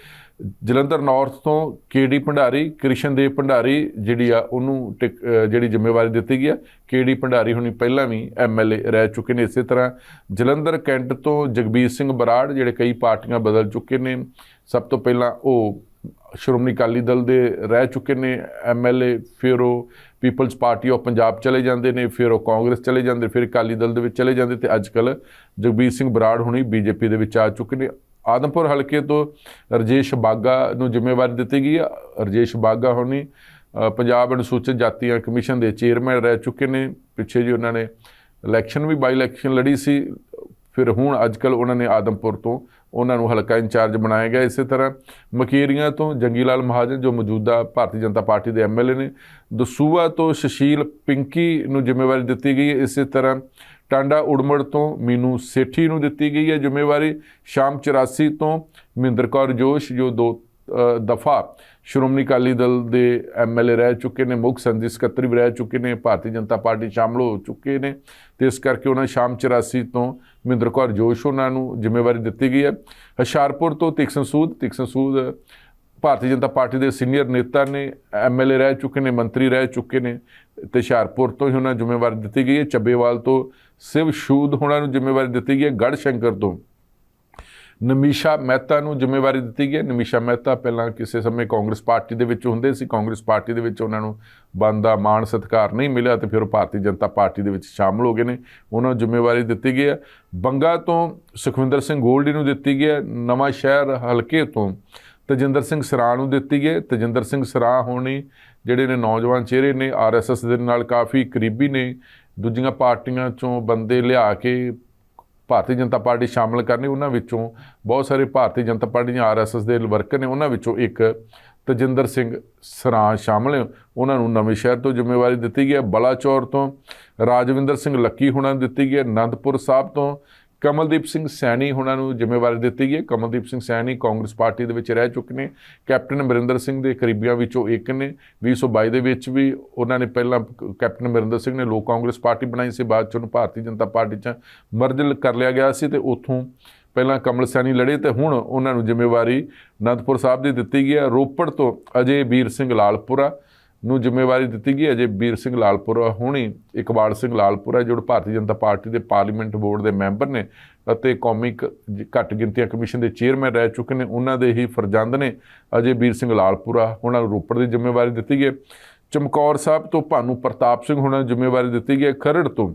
S1: ਜਲੰਧਰ ਨਾਰਥ ਤੋਂ ਕੇਡੀ ਭੰਡਾਰੀ, ਕ੍ਰਿਸ਼ਨਦੇਵ ਭੰਡਾਰੀ, ਜਿਹੜੀ ਆ, ਉਹਨੂੰ ਟਿਕ- ਜਿਹੜੀ ਜ਼ਿੰਮੇਵਾਰੀ ਦਿੱਤੀ ਗਈ ਹੈ ਕੇਡੀ ਭੰਡਾਰੀ ਹੁਣੀ ਪਹਿਲਾਂ ਵੀ ਐਮਐਲਏ ਰਹਿ ਚੁੱਕੇ ਨੇ। ਇਸੇ ਤਰ੍ਹਾਂ ਜਲੰਧਰ ਕੈਂਟ ਤੋਂ ਜਗਬੀਰ ਸਿੰਘ ਬਰਾੜ, ਜਿਹੜੇ ਕਈ ਪਾਰਟੀਆਂ ਬਦਲ ਚੁੱਕੇ ਨੇ, ਸਭ ਤੋਂ ਪਹਿਲਾਂ ਉਹ ਸ਼੍ਰੋਮਣੀ ਅਕਾਲੀ ਦਲ ਦੇ ਰਹਿ ਚੁੱਕੇ ਨੇ ਐਮਐਲਏ ਫਿਰ ਉਹ ਪੀਪਲਜ਼ ਪਾਰਟੀ ਆਫ ਪੰਜਾਬ ਚਲੇ ਜਾਂਦੇ ਨੇ, ਫਿਰ ਉਹ ਕਾਂਗਰਸ ਚਲੇ ਜਾਂਦੇ, ਫਿਰ ਅਕਾਲੀ ਦਲ ਦੇ ਵਿੱਚ ਚਲੇ ਜਾਂਦੇ ਤੇ ਅੱਜ ਕੱਲ ਜਗਬੀਰ ਸਿੰਘ ਬਰਾੜ ਹੁਣੀ ਬੀਜੇਪੀ ਦੇ ਵਿੱਚ ਆ ਚੁੱਕੇ ਨੇ। ਆਦਮਪੁਰ ਹਲਕੇ ਤੋਂ ਰਜੇਸ਼ ਬਾਗਾ ਨੂੰ ਜ਼ਿੰਮੇਵਾਰੀ ਦਿੱਤੀ ਗਈ ਹੈ ਰਜੇਸ਼ ਬਾਗਾ ਹੁਣੀ ਪੰਜਾਬ ਅਨੁਸੂਚਿਤ ਜਾਤੀਆਂ ਕਮਿਸ਼ਨ ਦੇ ਚੇਅਰਮੈਨ ਰਹਿ ਚੁੱਕੇ ਨੇ। ਪਿੱਛੇ ਜੀ ਉਹਨਾਂ ਨੇ ਇਲੈਕਸ਼ਨ ਵੀ ਬਾਈ ਇਲੈਕਸ਼ਨ ਲੜੀ ਸੀ, ਫਿਰ ਹੁਣ ਅੱਜਕੱਲ ਉਹਨਾਂ ਨੇ ਆਦਮਪੁਰ ਤੋਂ ਉਹਨਾਂ ਨੂੰ ਹਲਕਾ ਇੰਚਾਰਜ ਬਣਾਇਆ ਗਿਆ ਇਸੇ ਤਰ੍ਹਾਂ। ਮਕੇਰੀਆਂ ਤੋਂ ਜੰਗੀ ਲਾਲ ਮਹਾਜਨ, ਜੋ ਮੌਜੂਦਾ ਭਾਰਤੀ ਜਨਤਾ ਪਾਰਟੀ ਦੇ ਐਮਐਲਏ ਨੇ, ਦਸੂਆ ਤੋਂ ਸ਼ਸ਼ੀਲ ਪਿੰਕੀ ਨੂੰ ਜ਼ਿੰਮੇਵਾਰੀ ਦਿੱਤੀ ਗਈ ਹੈ ਇਸੇ ਤਰ੍ਹਾਂ। ਟਾਂਡਾ ਉੜਮੜ ਤੋਂ ਮੀਨੂ ਸੇਠੀ ਨੂੰ ਦਿੱਤੀ ਗਈ ਹੈ ਜ਼ਿੰਮੇਵਾਰੀ। ਸ਼ਾਮ 84 ਤੋਂ ਮਹਿੰਦਰ ਕੌਰ ਜੋਸ਼, ਜੋ ਦੋ ਦਫਾ ਸ਼੍ਰੋਮਣੀ ਅਕਾਲੀ ਦਲ ਦੇ ਐਮਐਲਏ ਰਹਿ ਚੁੱਕੇ ਨੇ, ਮੁੱਖ ਸੰਦੀ ਸਕੱਤਰ ਵੀ ਰਹਿ ਚੁੱਕੇ ਨੇ, ਭਾਰਤੀ ਜਨਤਾ ਪਾਰਟੀ ਸ਼ਾਮਲ ਹੋ ਚੁੱਕੇ ਨੇ। ਤੇ ਇਸ ਕਰਕੇ ਉਹਨਾਂ ਸ਼ਾਮ 84 ਤੋਂ ਮਹਿੰਦਰ ਕੌਰ ਜੋਸ਼ ਉਹਨਾਂ ਨੂੰ ਜ਼ਿੰਮੇਵਾਰੀ ਦਿੱਤੀ ਗਈ ਹੈ। ਹੁਸ਼ਿਆਰਪੁਰ ਤੋਂ ਤਿਕਸਨ ਸੂਦ ਤਿਕਸਨ ਸੂਦ ਭਾਰਤੀ ਜਨਤਾ ਪਾਰਟੀ ਦੇ ਸੀਨੀਅਰ ਨੇਤਾ ਨੇ ਐਮਐਲਏ ਰਹਿ ਚੁੱਕੇ ਨੇ, ਮੰਤਰੀ ਰਹਿ ਚੁੱਕੇ ਨੇ ਤੇ ਹੁਸ਼ਿਆਰਪੁਰ ਤੋਂ ਹੀ ਉਹਨਾਂ ਨੂੰ ਜ਼ਿੰਮੇਵਾਰੀ ਦਿੱਤੀ ਗਈ ਹੈ। ਚੱਬੇਵਾਲ ਤੋਂ ਸਿਵ ਸ਼ੂਦ ਹੋਣਾ ਨੂੰ ਜ਼ਿੰਮੇਵਾਰੀ ਦਿੱਤੀ ਗਈ ਹੈ ਗੜ ਸ਼ੰਕਰ ਤੋਂ। ਨਮੀਸ਼ਾ ਮਹਿਤਾ ਨੂੰ ਜ਼ਿੰਮੇਵਾਰੀ ਦਿੱਤੀ ਗਈ ਹੈ। ਨਮੀਸ਼ਾ ਮਹਿਤਾ ਪਹਿਲਾਂ ਕਿਸੇ ਸਮੇਂ ਕਾਂਗਰਸ ਪਾਰਟੀ ਦੇ ਵਿੱਚ ਹੁੰਦੇ ਸੀ। ਕਾਂਗਰਸ ਪਾਰਟੀ ਦੇ ਵਿੱਚ ਉਹਨਾਂ ਨੂੰ ਬੰਦਾ ਮਾਣ ਸਤਿਕਾਰ ਨਹੀਂ ਮਿਲਿਆ ਤੇ ਫਿਰ ਉਹ ਭਾਰਤੀ ਜਨਤਾ ਪਾਰਟੀ ਦੇ ਵਿੱਚ ਸ਼ਾਮਲ ਹੋ ਗਏ ਨੇ। ਉਹਨਾਂ ਨੂੰ ਜ਼ਿੰਮੇਵਾਰੀ ਦਿੱਤੀ ਗਈ ਹੈ। ਬੰਗਾ ਤੋਂ ਸੁਖਵਿੰਦਰ ਸਿੰਘ ਗੋਲਡੀ ਨੂੰ ਦਿੱਤੀ ਗਈ ਹੈ। ਨਵਾਂ ਸ਼ਹਿਰ ਹਲਕੇ ਤੋਂ ਤਜਿੰਦਰ ਸਿੰਘ ਸਰਾਂ ਨੂੰ ਦਿੱਤੀ ਗਈ ਹੈ। ਤਜਿੰਦਰ ਸਿੰਘ ਸਰਾਂ ਹੋਣੀ ਜਿਹੜੇ ਨੇ ਨੌਜਵਾਨ ਚਿਹਰੇ ਨੇ। ਆਰਐਸਐਸ ਦੇ ਨਾਲ ਕਾਫੀ ਕਰੀਬੀ ਨੇ। ਦੂਜੀਆਂ ਪਾਰਟੀਆਂ ਚੋਂ ਬੰਦੇ ਲਿਆ ਕੇ ਭਾਰਤੀ ਜਨਤਾ ਪਾਰਟੀ ਸ਼ਾਮਲ ਕਰਨੀ, ਉਹਨਾਂ ਵਿੱਚੋਂ ਬਹੁਤ ਸਾਰੇ ਭਾਰਤੀ ਜਨਤਾ ਪਾਰਟੀ ਦੀਆਂ ਆਰਐਸਐਸ ਦੇ ਵਰਕਰ ਨੇ, ਉਹਨਾਂ ਵਿੱਚੋਂ ਇੱਕ ਤਜਿੰਦਰ ਸਿੰਘ ਸਰਾਂ ਸ਼ਾਮਲ ਹੈ ਉਹਨਾਂ ਨੂੰ ਨਵੇਂ ਸ਼ਹਿਰ ਤੋਂ ਜ਼ਿੰਮੇਵਾਰੀ ਦਿੱਤੀ ਗਈ ਹੈ। ਬਲਾਚੌਰ ਤੋਂ ਰਾਜਵਿੰਦਰ ਸਿੰਘ ਲੱਕੀ ਹੁਣਾਂ ਨੂੰ ਦਿੱਤੀ ਗਈ ਹੈ। ਅਨੰਦਪੁਰ ਸਾਹਿਬ ਤੋਂ ਕਮਲਦੀਪ ਸਿੰਘ ਸੈਣੀ ਉਹਨਾਂ ਨੂੰ ਜ਼ਿੰਮੇਵਾਰੀ ਦਿੱਤੀ ਗਈ ਹੈ। ਕਮਲਦੀਪ ਸਿੰਘ ਸੈਣੀ ਕਾਂਗਰਸ ਪਾਰਟੀ ਦੇ ਵਿੱਚ ਰਹਿ ਚੁੱਕੇ ਨੇ। ਕੈਪਟਨ ਅਮਰਿੰਦਰ ਸਿੰਘ ਦੇ ਕਰੀਬੀਆਂ ਵਿੱਚੋਂ ਇੱਕ ਨੇ। 2022 ਦੇ ਵਿੱਚ ਵੀ ਉਹਨਾਂ ਨੇ ਪਹਿਲਾਂ ਕ- ਕੈਪਟਨ ਅਮਰਿੰਦਰ ਸਿੰਘ ਨੇ ਲੋਕ ਕਾਂਗਰਸ ਪਾਰਟੀ ਬਣਾਈ ਸੀ। ਬਾਅਦ ਚ ਉਹਨੂੰ ਭਾਰਤੀ ਜਨਤਾ ਪਾਰਟੀ ਚ ਮਰਜ ਕਰ ਲਿਆ ਗਿਆ ਸੀ ਤੇ ਉੱਥੋਂ ਪਹਿਲਾਂ ਕਮਲ ਸੈਣੀ ਲੜੇ ਤੇ ਹੁਣ ਉਹਨਾਂ ਨੂੰ ਜ਼ਿੰਮੇਵਾਰੀ ਅਨੰਦਪੁਰ ਸਾਹਿਬ ਦੀ ਦਿੱਤੀ ਗਈ ਹੈ। ਰੋਪੜ ਤੋਂ ਅਜੇ ਵੀਰ ਸਿੰਘ ਲਾਲਪੁਰਾ ਨੂੰ ਜ਼ਿੰਮੇਵਾਰੀ ਦਿੱਤੀ ਗਈ ਅਜੇ ਵੀਰ ਸਿੰਘ ਲਾਲਪੁਰਾ ਹੋਣੀ, ਇਕਬਾਲ ਸਿੰਘ ਲਾਲਪੁਰਾ ਜੋ ਭਾਰਤੀ ਜਨਤਾ ਪਾਰਟੀ ਦੇ ਪਾਰਲੀਮੈਂਟ ਬੋਰਡ ਦੇ ਮੈਂਬਰ ਨੇ ਅਤੇ ਕੌਮੀ ਕ- ਜ- ਘੱਟ ਗਿਣਤੀਆਂ ਕਮਿਸ਼ਨ ਦੇ ਚੇਅਰਮੈਨ ਰਹਿ ਚੁੱਕੇ ਨੇ, ਉਹਨਾਂ ਦੇ ਹੀ ਫਰਜ਼ੰਦ ਨੇ। ਅਜੇ ਵੀਰ ਸਿੰਘ ਲਾਲਪੁਰਾ ਉਹਨਾਂ ਨੂੰ ਰੋਪੜ ਦੀ ਜ਼ਿੰਮੇਵਾਰੀ ਦਿੱਤੀ ਗਈ ਚਮਕੌਰ ਸਾਹਿਬ ਤੋਂ ਭਾਨੂ ਪ੍ਰਤਾਪ ਸਿੰਘ ਹੋਣਾ ਨੂੰ ਜ਼ਿੰਮੇਵਾਰੀ ਦਿੱਤੀ ਗਈ ਹੈ। ਖਰੜ ਤੋਂ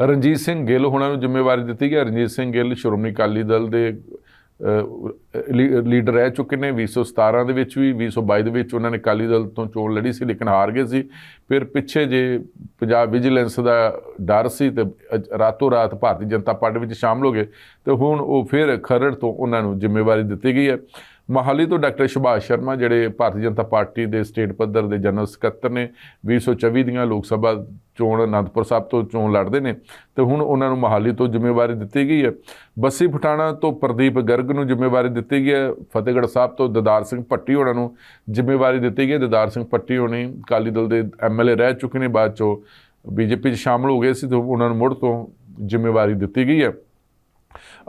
S1: ਰਣਜੀਤ ਸਿੰਘ ਗਿੱਲ ਹੋਣਾ ਨੂੰ ਜ਼ਿੰਮੇਵਾਰੀ ਦਿੱਤੀ ਗਈ ਰਣਜੀਤ ਸਿੰਘ ਗਿੱਲ ਸ਼੍ਰੋਮਣੀ ਅਕਾਲੀ ਦਲ ਦੇ ਲੀਡਰ ਰਹਿ ਚੁੱਕੇ ਨੇ 2017 ਦੇ ਵਿੱਚ ਵੀ 2022 ਦੇ ਵਿੱਚ ਉਹਨਾਂ ਨੇ ਅਕਾਲੀ ਦਲ ਤੋਂ ਚੋਣ ਲੜੀ ਸੀ, ਲੇਕਿਨ ਹਾਰ ਗਏ ਸੀ। ਫਿਰ ਪਿੱਛੇ ਜੇ ਪੰਜਾਬ ਵਿਜੀਲੈਂਸ ਦਾ ਡਰ ਸੀ ਤੇ ਰਾਤੋਂ ਰਾਤ ਭਾਰਤੀ ਜਨਤਾ ਪਾਰਟੀ ਵਿੱਚ ਸ਼ਾਮਲ ਹੋ ਗਏ ਤੇ ਹੁਣ ਉਹ ਫਿਰ ਖਰੜ ਤੋਂ ਉਹਨਾਂ ਨੂੰ ਜ਼ਿੰਮੇਵਾਰੀ ਦਿੱਤੀ ਗਈ ਹੈ। ਮਹਾਲੀ ਤੋਂ ਡਾਕਟਰ ਸੁਭਾਸ਼ ਸ਼ਰਮਾ, ਜਿਹੜੇ ਭਾਰਤੀ ਜਨਤਾ ਪਾਰਟੀ ਦੇ ਸਟੇਟ ਪੱਧਰ ਦੇ ਜਨਰਲ ਸਕੱਤਰ ਨੇ 2024 ਦੀਆਂ ਲੋਕ ਸਭਾ ਚੋਣ ਅਨੰਦਪੁਰ ਸਾਹਿਬ ਤੋਂ ਚੋਣ ਲੜਦੇ ਨੇ, ਤੇ ਹੁਣ ਉਹਨਾਂ ਨੂੰ ਮਹਾਲੀ ਤੋਂ ਜ਼ਿੰਮੇਵਾਰੀ ਦਿੱਤੀ ਗਈ ਹੈ। ਬੱਸੀ ਪਠਾਣਾ ਤੋਂ ਪ੍ਰਦੀਪ ਗਰਗ ਨੂੰ ਜ਼ਿੰਮੇਵਾਰੀ ਦਿੱਤੀ ਗਈ ਹੈ, ਫਤਿਹਗੜ੍ਹ ਸਾਹਿਬ ਤੋਂ ਦਦਾਰ ਸਿੰਘ ਭੱਟੀ ਉਹਨਾਂ ਨੂੰ ਜ਼ਿੰਮੇਵਾਰੀ ਦਿੱਤੀ ਗਈ ਹੈ। ਦਦਾਰ ਸਿੰਘ ਭੱਟੀ ਹੋਣੀ ਅਕਾਲੀ ਦਲ ਦੇ ਐਮਐਲਏ ਰਹਿ ਚੁੱਕੇ ਨੇ, ਬਾਅਦ ਚੋਂ ਬੀਜੇਪੀ 'ਚ ਸ਼ਾਮਲ ਹੋ ਗਏ ਸੀ, ਤੇ ਉਹਨਾਂ ਨੂੰ ਮੁੜ ਤੋਂ ਜ਼ਿੰਮੇਵਾਰੀ ਦਿੱਤੀ ਗਈ ਹੈ।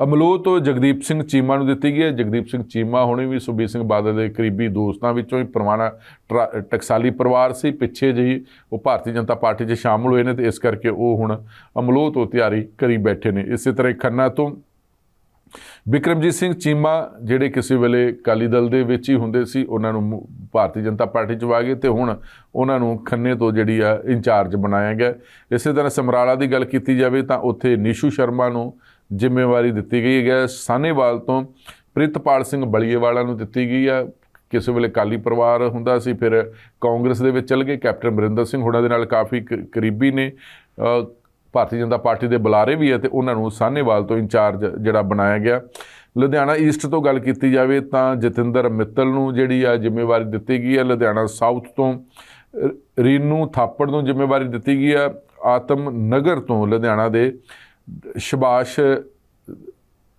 S1: ਅਮਲੋਹ ਤੋਂ ਜਗਦੀਪ ਸਿੰਘ ਚੀਮਾ ਨੂੰ ਦਿੱਤੀ ਗਈ ਹੈ। ਜਗਦੀਪ ਸਿੰਘ ਚੀਮਾ ਹੁਣੇ ਵੀ ਸੁਖਬੀਰ ਸਿੰਘ ਬਾਦਲ ਦੇ ਕਰੀਬੀ ਦੋਸਤਾਂ ਵਿੱਚੋਂ ਹੀ ਪਰਵਾਨਾ ਟਰਾ- ਟਕਸਾਲੀ ਪਰਿਵਾਰ ਸੀ। ਪਿੱਛੇ ਜਿਹੀ ਉਹ ਭਾਰਤੀ ਜਨਤਾ ਪਾਰਟੀ 'ਚ ਸ਼ਾਮਲ ਹੋਏ ਨੇ ਤੇ ਇਸ ਕਰਕੇ ਉਹ ਹੁਣ ਅਮਲੋਹ ਤੋਂ ਤਿਆਰੀ ਕਰੀ ਬੈਠੇ ਨੇ। ਇਸੇ ਤਰ੍ਹਾਂ ਹੀ ਖੰਨਾ ਤੋਂ ਬਿਕਰਮਜੀਤ ਸਿੰਘ ਚੀਮਾ ਜਿਹੜੇ ਕਿਸੇ ਵੇਲੇ ਅਕਾਲੀ ਦਲ ਦੇ ਵਿੱਚ ਹੀ ਹੁੰਦੇ ਸੀ, ਉਹਨਾਂ ਨੂੰ ਭਾਰਤੀ ਜਨਤਾ ਪਾਰਟੀ ਚ ਆ ਗਏ ਤੇ ਹੁਣ ਉਹਨਾਂ ਨੂੰ ਖੰਨੇ ਤੋਂ ਜਿਹੜੀ ਆ ਇੰਚਾਰਜ ਬਣਾਇਆ ਗਿਆ। ਇਸੇ ਤਰ੍ਹਾਂ ਸਮਰਾਲਾ ਦੀ ਗੱਲ ਕੀਤੀ ਜਾਵੇ ਤਾਂ ਉੱਥੇ ਨੀਸ਼ੂ ਸ਼ਰਮਾ ਨੂੰ ਜ਼ਿੰਮੇਵਾਰੀ ਦਿੱਤੀ ਗਈ ਹੈ। ਸਾਨੇਵਾਲ ਤੋਂ ਪ੍ਰਿਤਪਾਲ ਸਿੰਘ ਬਲੀਏਵਾਲਾ ਨੂੰ ਦਿੱਤੀ ਗਈ ਆ। ਕਿਸੇ ਵੇਲੇ ਕਾਲੀ ਪਰਿਵਾਰ ਹੁੰਦਾ ਸੀ, ਫਿਰ ਕਾਂਗਰਸ ਦੇ ਵਿੱਚ ਚਲ ਗਏ। ਕੈਪਟਨ ਅਮਰਿੰਦਰ ਸਿੰਘ ਹੁਣਾਂ ਦੇ ਨਾਲ ਕਾਫੀ ਕ- ਕਰੀਬੀ ਨੇ। ਭਾਰਤੀ ਜਨਤਾ ਪਾਰਟੀ ਦੇ ਬੁਲਾਰੇ ਵੀ ਹੈ ਤੇ ਉਹਨਾਂ ਨੂੰ ਸਾਨੇਵਾਲ ਤੋਂ ਇੰਚਾਰਜ ਜਿਹੜਾ ਬਣਾਇਆ ਗਿਆ। ਲੁਧਿਆਣਾ ਈਸਟ ਤੋਂ ਗੱਲ ਕੀਤੀ ਜਾਵੇ ਤਾਂ ਜਤਿੰਦਰ ਮਿੱਤਲ ਨੂੰ ਜਿਹੜੀ ਆ ਜ਼ਿੰਮੇਵਾਰੀ ਦਿੱਤੀ ਗਈ ਹੈ ਲੁਧਿਆਣਾ ਸਾਊਥ ਤੋਂ ਰੀਨੂ ਥਾਪੜ ਨੂੰ ਜ਼ਿੰਮੇਵਾਰੀ ਦਿੱਤੀ ਗਈ ਹੈ ਆਤਮ ਨਗਰ ਤੋਂ ਲੁਧਿਆਣਾ ਦੇ ਸ਼ਬਾਸ਼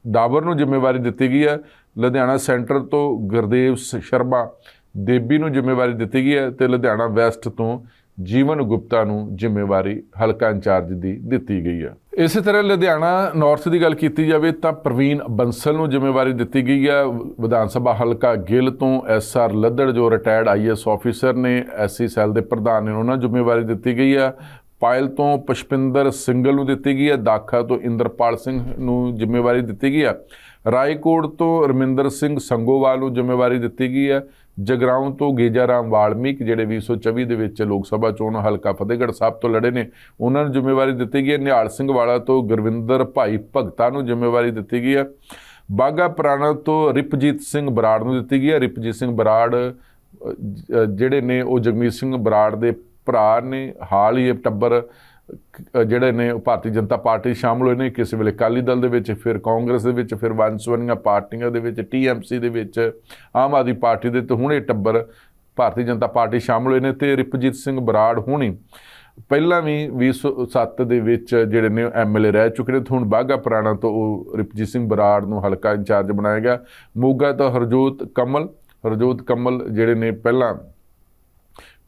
S1: ਡਾਬਰ ਨੂੰ ਜ਼ਿੰਮੇਵਾਰੀ ਦਿੱਤੀ ਗਈ ਹੈ। ਲੁਧਿਆਣਾ ਸੈਂਟਰ ਤੋਂ ਗੁਰਦੇਵ ਸ਼ਰਮਾ ਦੇਬੀ ਨੂੰ ਜ਼ਿੰਮੇਵਾਰੀ ਦਿੱਤੀ ਗਈ ਹੈ ਤੇ ਲੁਧਿਆਣਾ ਵੈਸਟ ਤੋਂ ਜੀਵਨ ਗੁਪਤਾ ਨੂੰ ਜ਼ਿੰਮੇਵਾਰੀ ਹਲਕਾ ਇੰਚਾਰਜ ਦੀ ਦਿੱਤੀ ਗਈ ਹੈ। ਇਸੇ ਤਰ੍ਹਾਂ ਲੁਧਿਆਣਾ ਨਾਰਥ ਦੀ ਗੱਲ ਕੀਤੀ ਜਾਵੇ ਤਾਂ ਪ੍ਰਵੀਨ ਬੰਸਲ ਨੂੰ ਜ਼ਿੰਮੇਵਾਰੀ ਦਿੱਤੀ ਗਈ ਹੈ। ਵਿਧਾਨ ਸਭਾ ਹਲਕਾ ਗਿੱਲ ਤੋਂ ਐਸ ਆਰ ਲੱਦੜ ਜੋ ਰਿਟਾਇਰਡ ਆਈਐਸ ਆਫੀਸਰ ਨੇ ਐਸਸੀ ਸੈੱਲ ਦੇ ਪ੍ਰਧਾਨ ਨੇ ਉਹਨਾਂ ਨੂੰ ਜ਼ਿੰਮੇਵਾਰੀ ਦਿੱਤੀ ਗਈ ਹੈ। ਪਾਇਲ ਤੋਂ ਪੁਸ਼ਪਿੰਦਰ ਸਿੰਗਲ ਨੂੰ ਦਿੱਤੀ ਗਈ ਹੈ, ਦਾਖਾ ਤੋਂ ਇੰਦਰਪਾਲ ਸਿੰਘ ਨੂੰ ਜ਼ਿੰਮੇਵਾਰੀ ਦਿੱਤੀ ਗਈ ਹੈ। ਰਾਏਕੋਟ ਤੋਂ ਰਮਿੰਦਰ ਸਿੰਘ ਸੰਗੋਵਾਲ ਨੂੰ ਜ਼ਿੰਮੇਵਾਰੀ ਦਿੱਤੀ ਗਈ ਹੈ। ਜਗਰਾਉਂ ਤੋਂ ਗੇਜਾਰਾਮ ਵਾਲਮੀਕ, ਜਿਹੜੇ 2024 ਦੇ ਵਿੱਚ ਲੋਕ ਸਭਾ ਚੋਣ ਹਲਕਾ ਫਤਿਹਗੜ੍ਹ ਸਾਹਿਬ ਤੋਂ ਲੜੇ ਨੇ, ਉਹਨਾਂ ਨੂੰ ਜ਼ਿੰਮੇਵਾਰੀ ਦਿੱਤੀ ਗਈ ਹੈ। ਨਿਹਾਲ ਸਿੰਘ ਵਾਲਾ ਤੋਂ ਗੁਰਵਿੰਦਰ ਭਾਈ ਭਗਤਾ ਨੂੰ ਜ਼ਿੰਮੇਵਾਰੀ ਦਿੱਤੀ ਗਈ ਹੈ। ਬਾਗਾ ਪੁਰਾਣਾ ਤੋਂ ਰਿਪਜੀਤ ਸਿੰਘ ਬਰਾੜ ਨੂੰ ਦਿੱਤੀ ਗਈ ਹੈ। ਰਿਪਜੀਤ ਸਿੰਘ ਬਰਾੜ ਜਿਹੜੇ ਨੇ ਉਹ ਜਗਮੀਤ ਸਿੰਘ ਬਰਾੜ ਦੇ ਭਰਾ ਨੇ ਹਾਲ ਹੀ ਇਹ ਟੱਬਰ ਜਿਹੜੇ ਨੇ ਉਹ ਭਾਰਤੀ ਜਨਤਾ ਪਾਰਟੀ 'ਚ ਸ਼ਾਮਲ ਹੋਏ ਨੇ, ਕਿਸੇ ਵੇਲੇ ਅਕਾਲੀ ਦਲ ਦੇ ਵਿੱਚ, ਫਿਰ ਕਾਂਗਰਸ ਦੇ ਵਿੱਚ, ਫਿਰ ਵੰਸਵਨੀਆਂ ਪਾਰਟੀਆਂ ਦੇ ਵਿੱਚ ਟੀਐਮਸੀ ਦੇ ਵਿੱਚ, ਆਮ ਆਦਮੀ ਪਾਰਟੀ ਦੇ, ਤੇ ਹੁਣ ਇਹ ਟੱਬਰ ਭਾਰਤੀ ਜਨਤਾ ਪਾਰਟੀ 'ਚ ਸ਼ਾਮਲ ਹੋਏ ਨੇ, ਤੇ ਰਿਪਜੀਤ ਸਿੰਘ ਬਰਾੜ ਹੁਣੀ ਪਹਿਲਾਂ ਵੀ 2007 ਦੇ ਵਿੱਚ ਜਿਹੜੇ ਨੇ ਐਮਐਲਏ ਰਹਿ ਚੁੱਕੇ ਨੇ, ਤੇ ਹੁਣ ਬਾਗਾ ਪੁਰਾਣਾ ਤੋਂ ਉਹ ਰਿਪਜੀਤ ਸਿੰਘ ਬਰਾੜ ਨੂੰ ਹਲਕਾ ਇੰਚਾਰਜ ਬਣਾਇਆ ਗਿਆ ਮੋਗਾ ਤੋਂ ਹਰਜੋਤ ਕਮਲ ਹਰਜੋਤ ਕਮਲ ਜਿਹੜੇ ਨੇ ਪਹਿਲਾਂ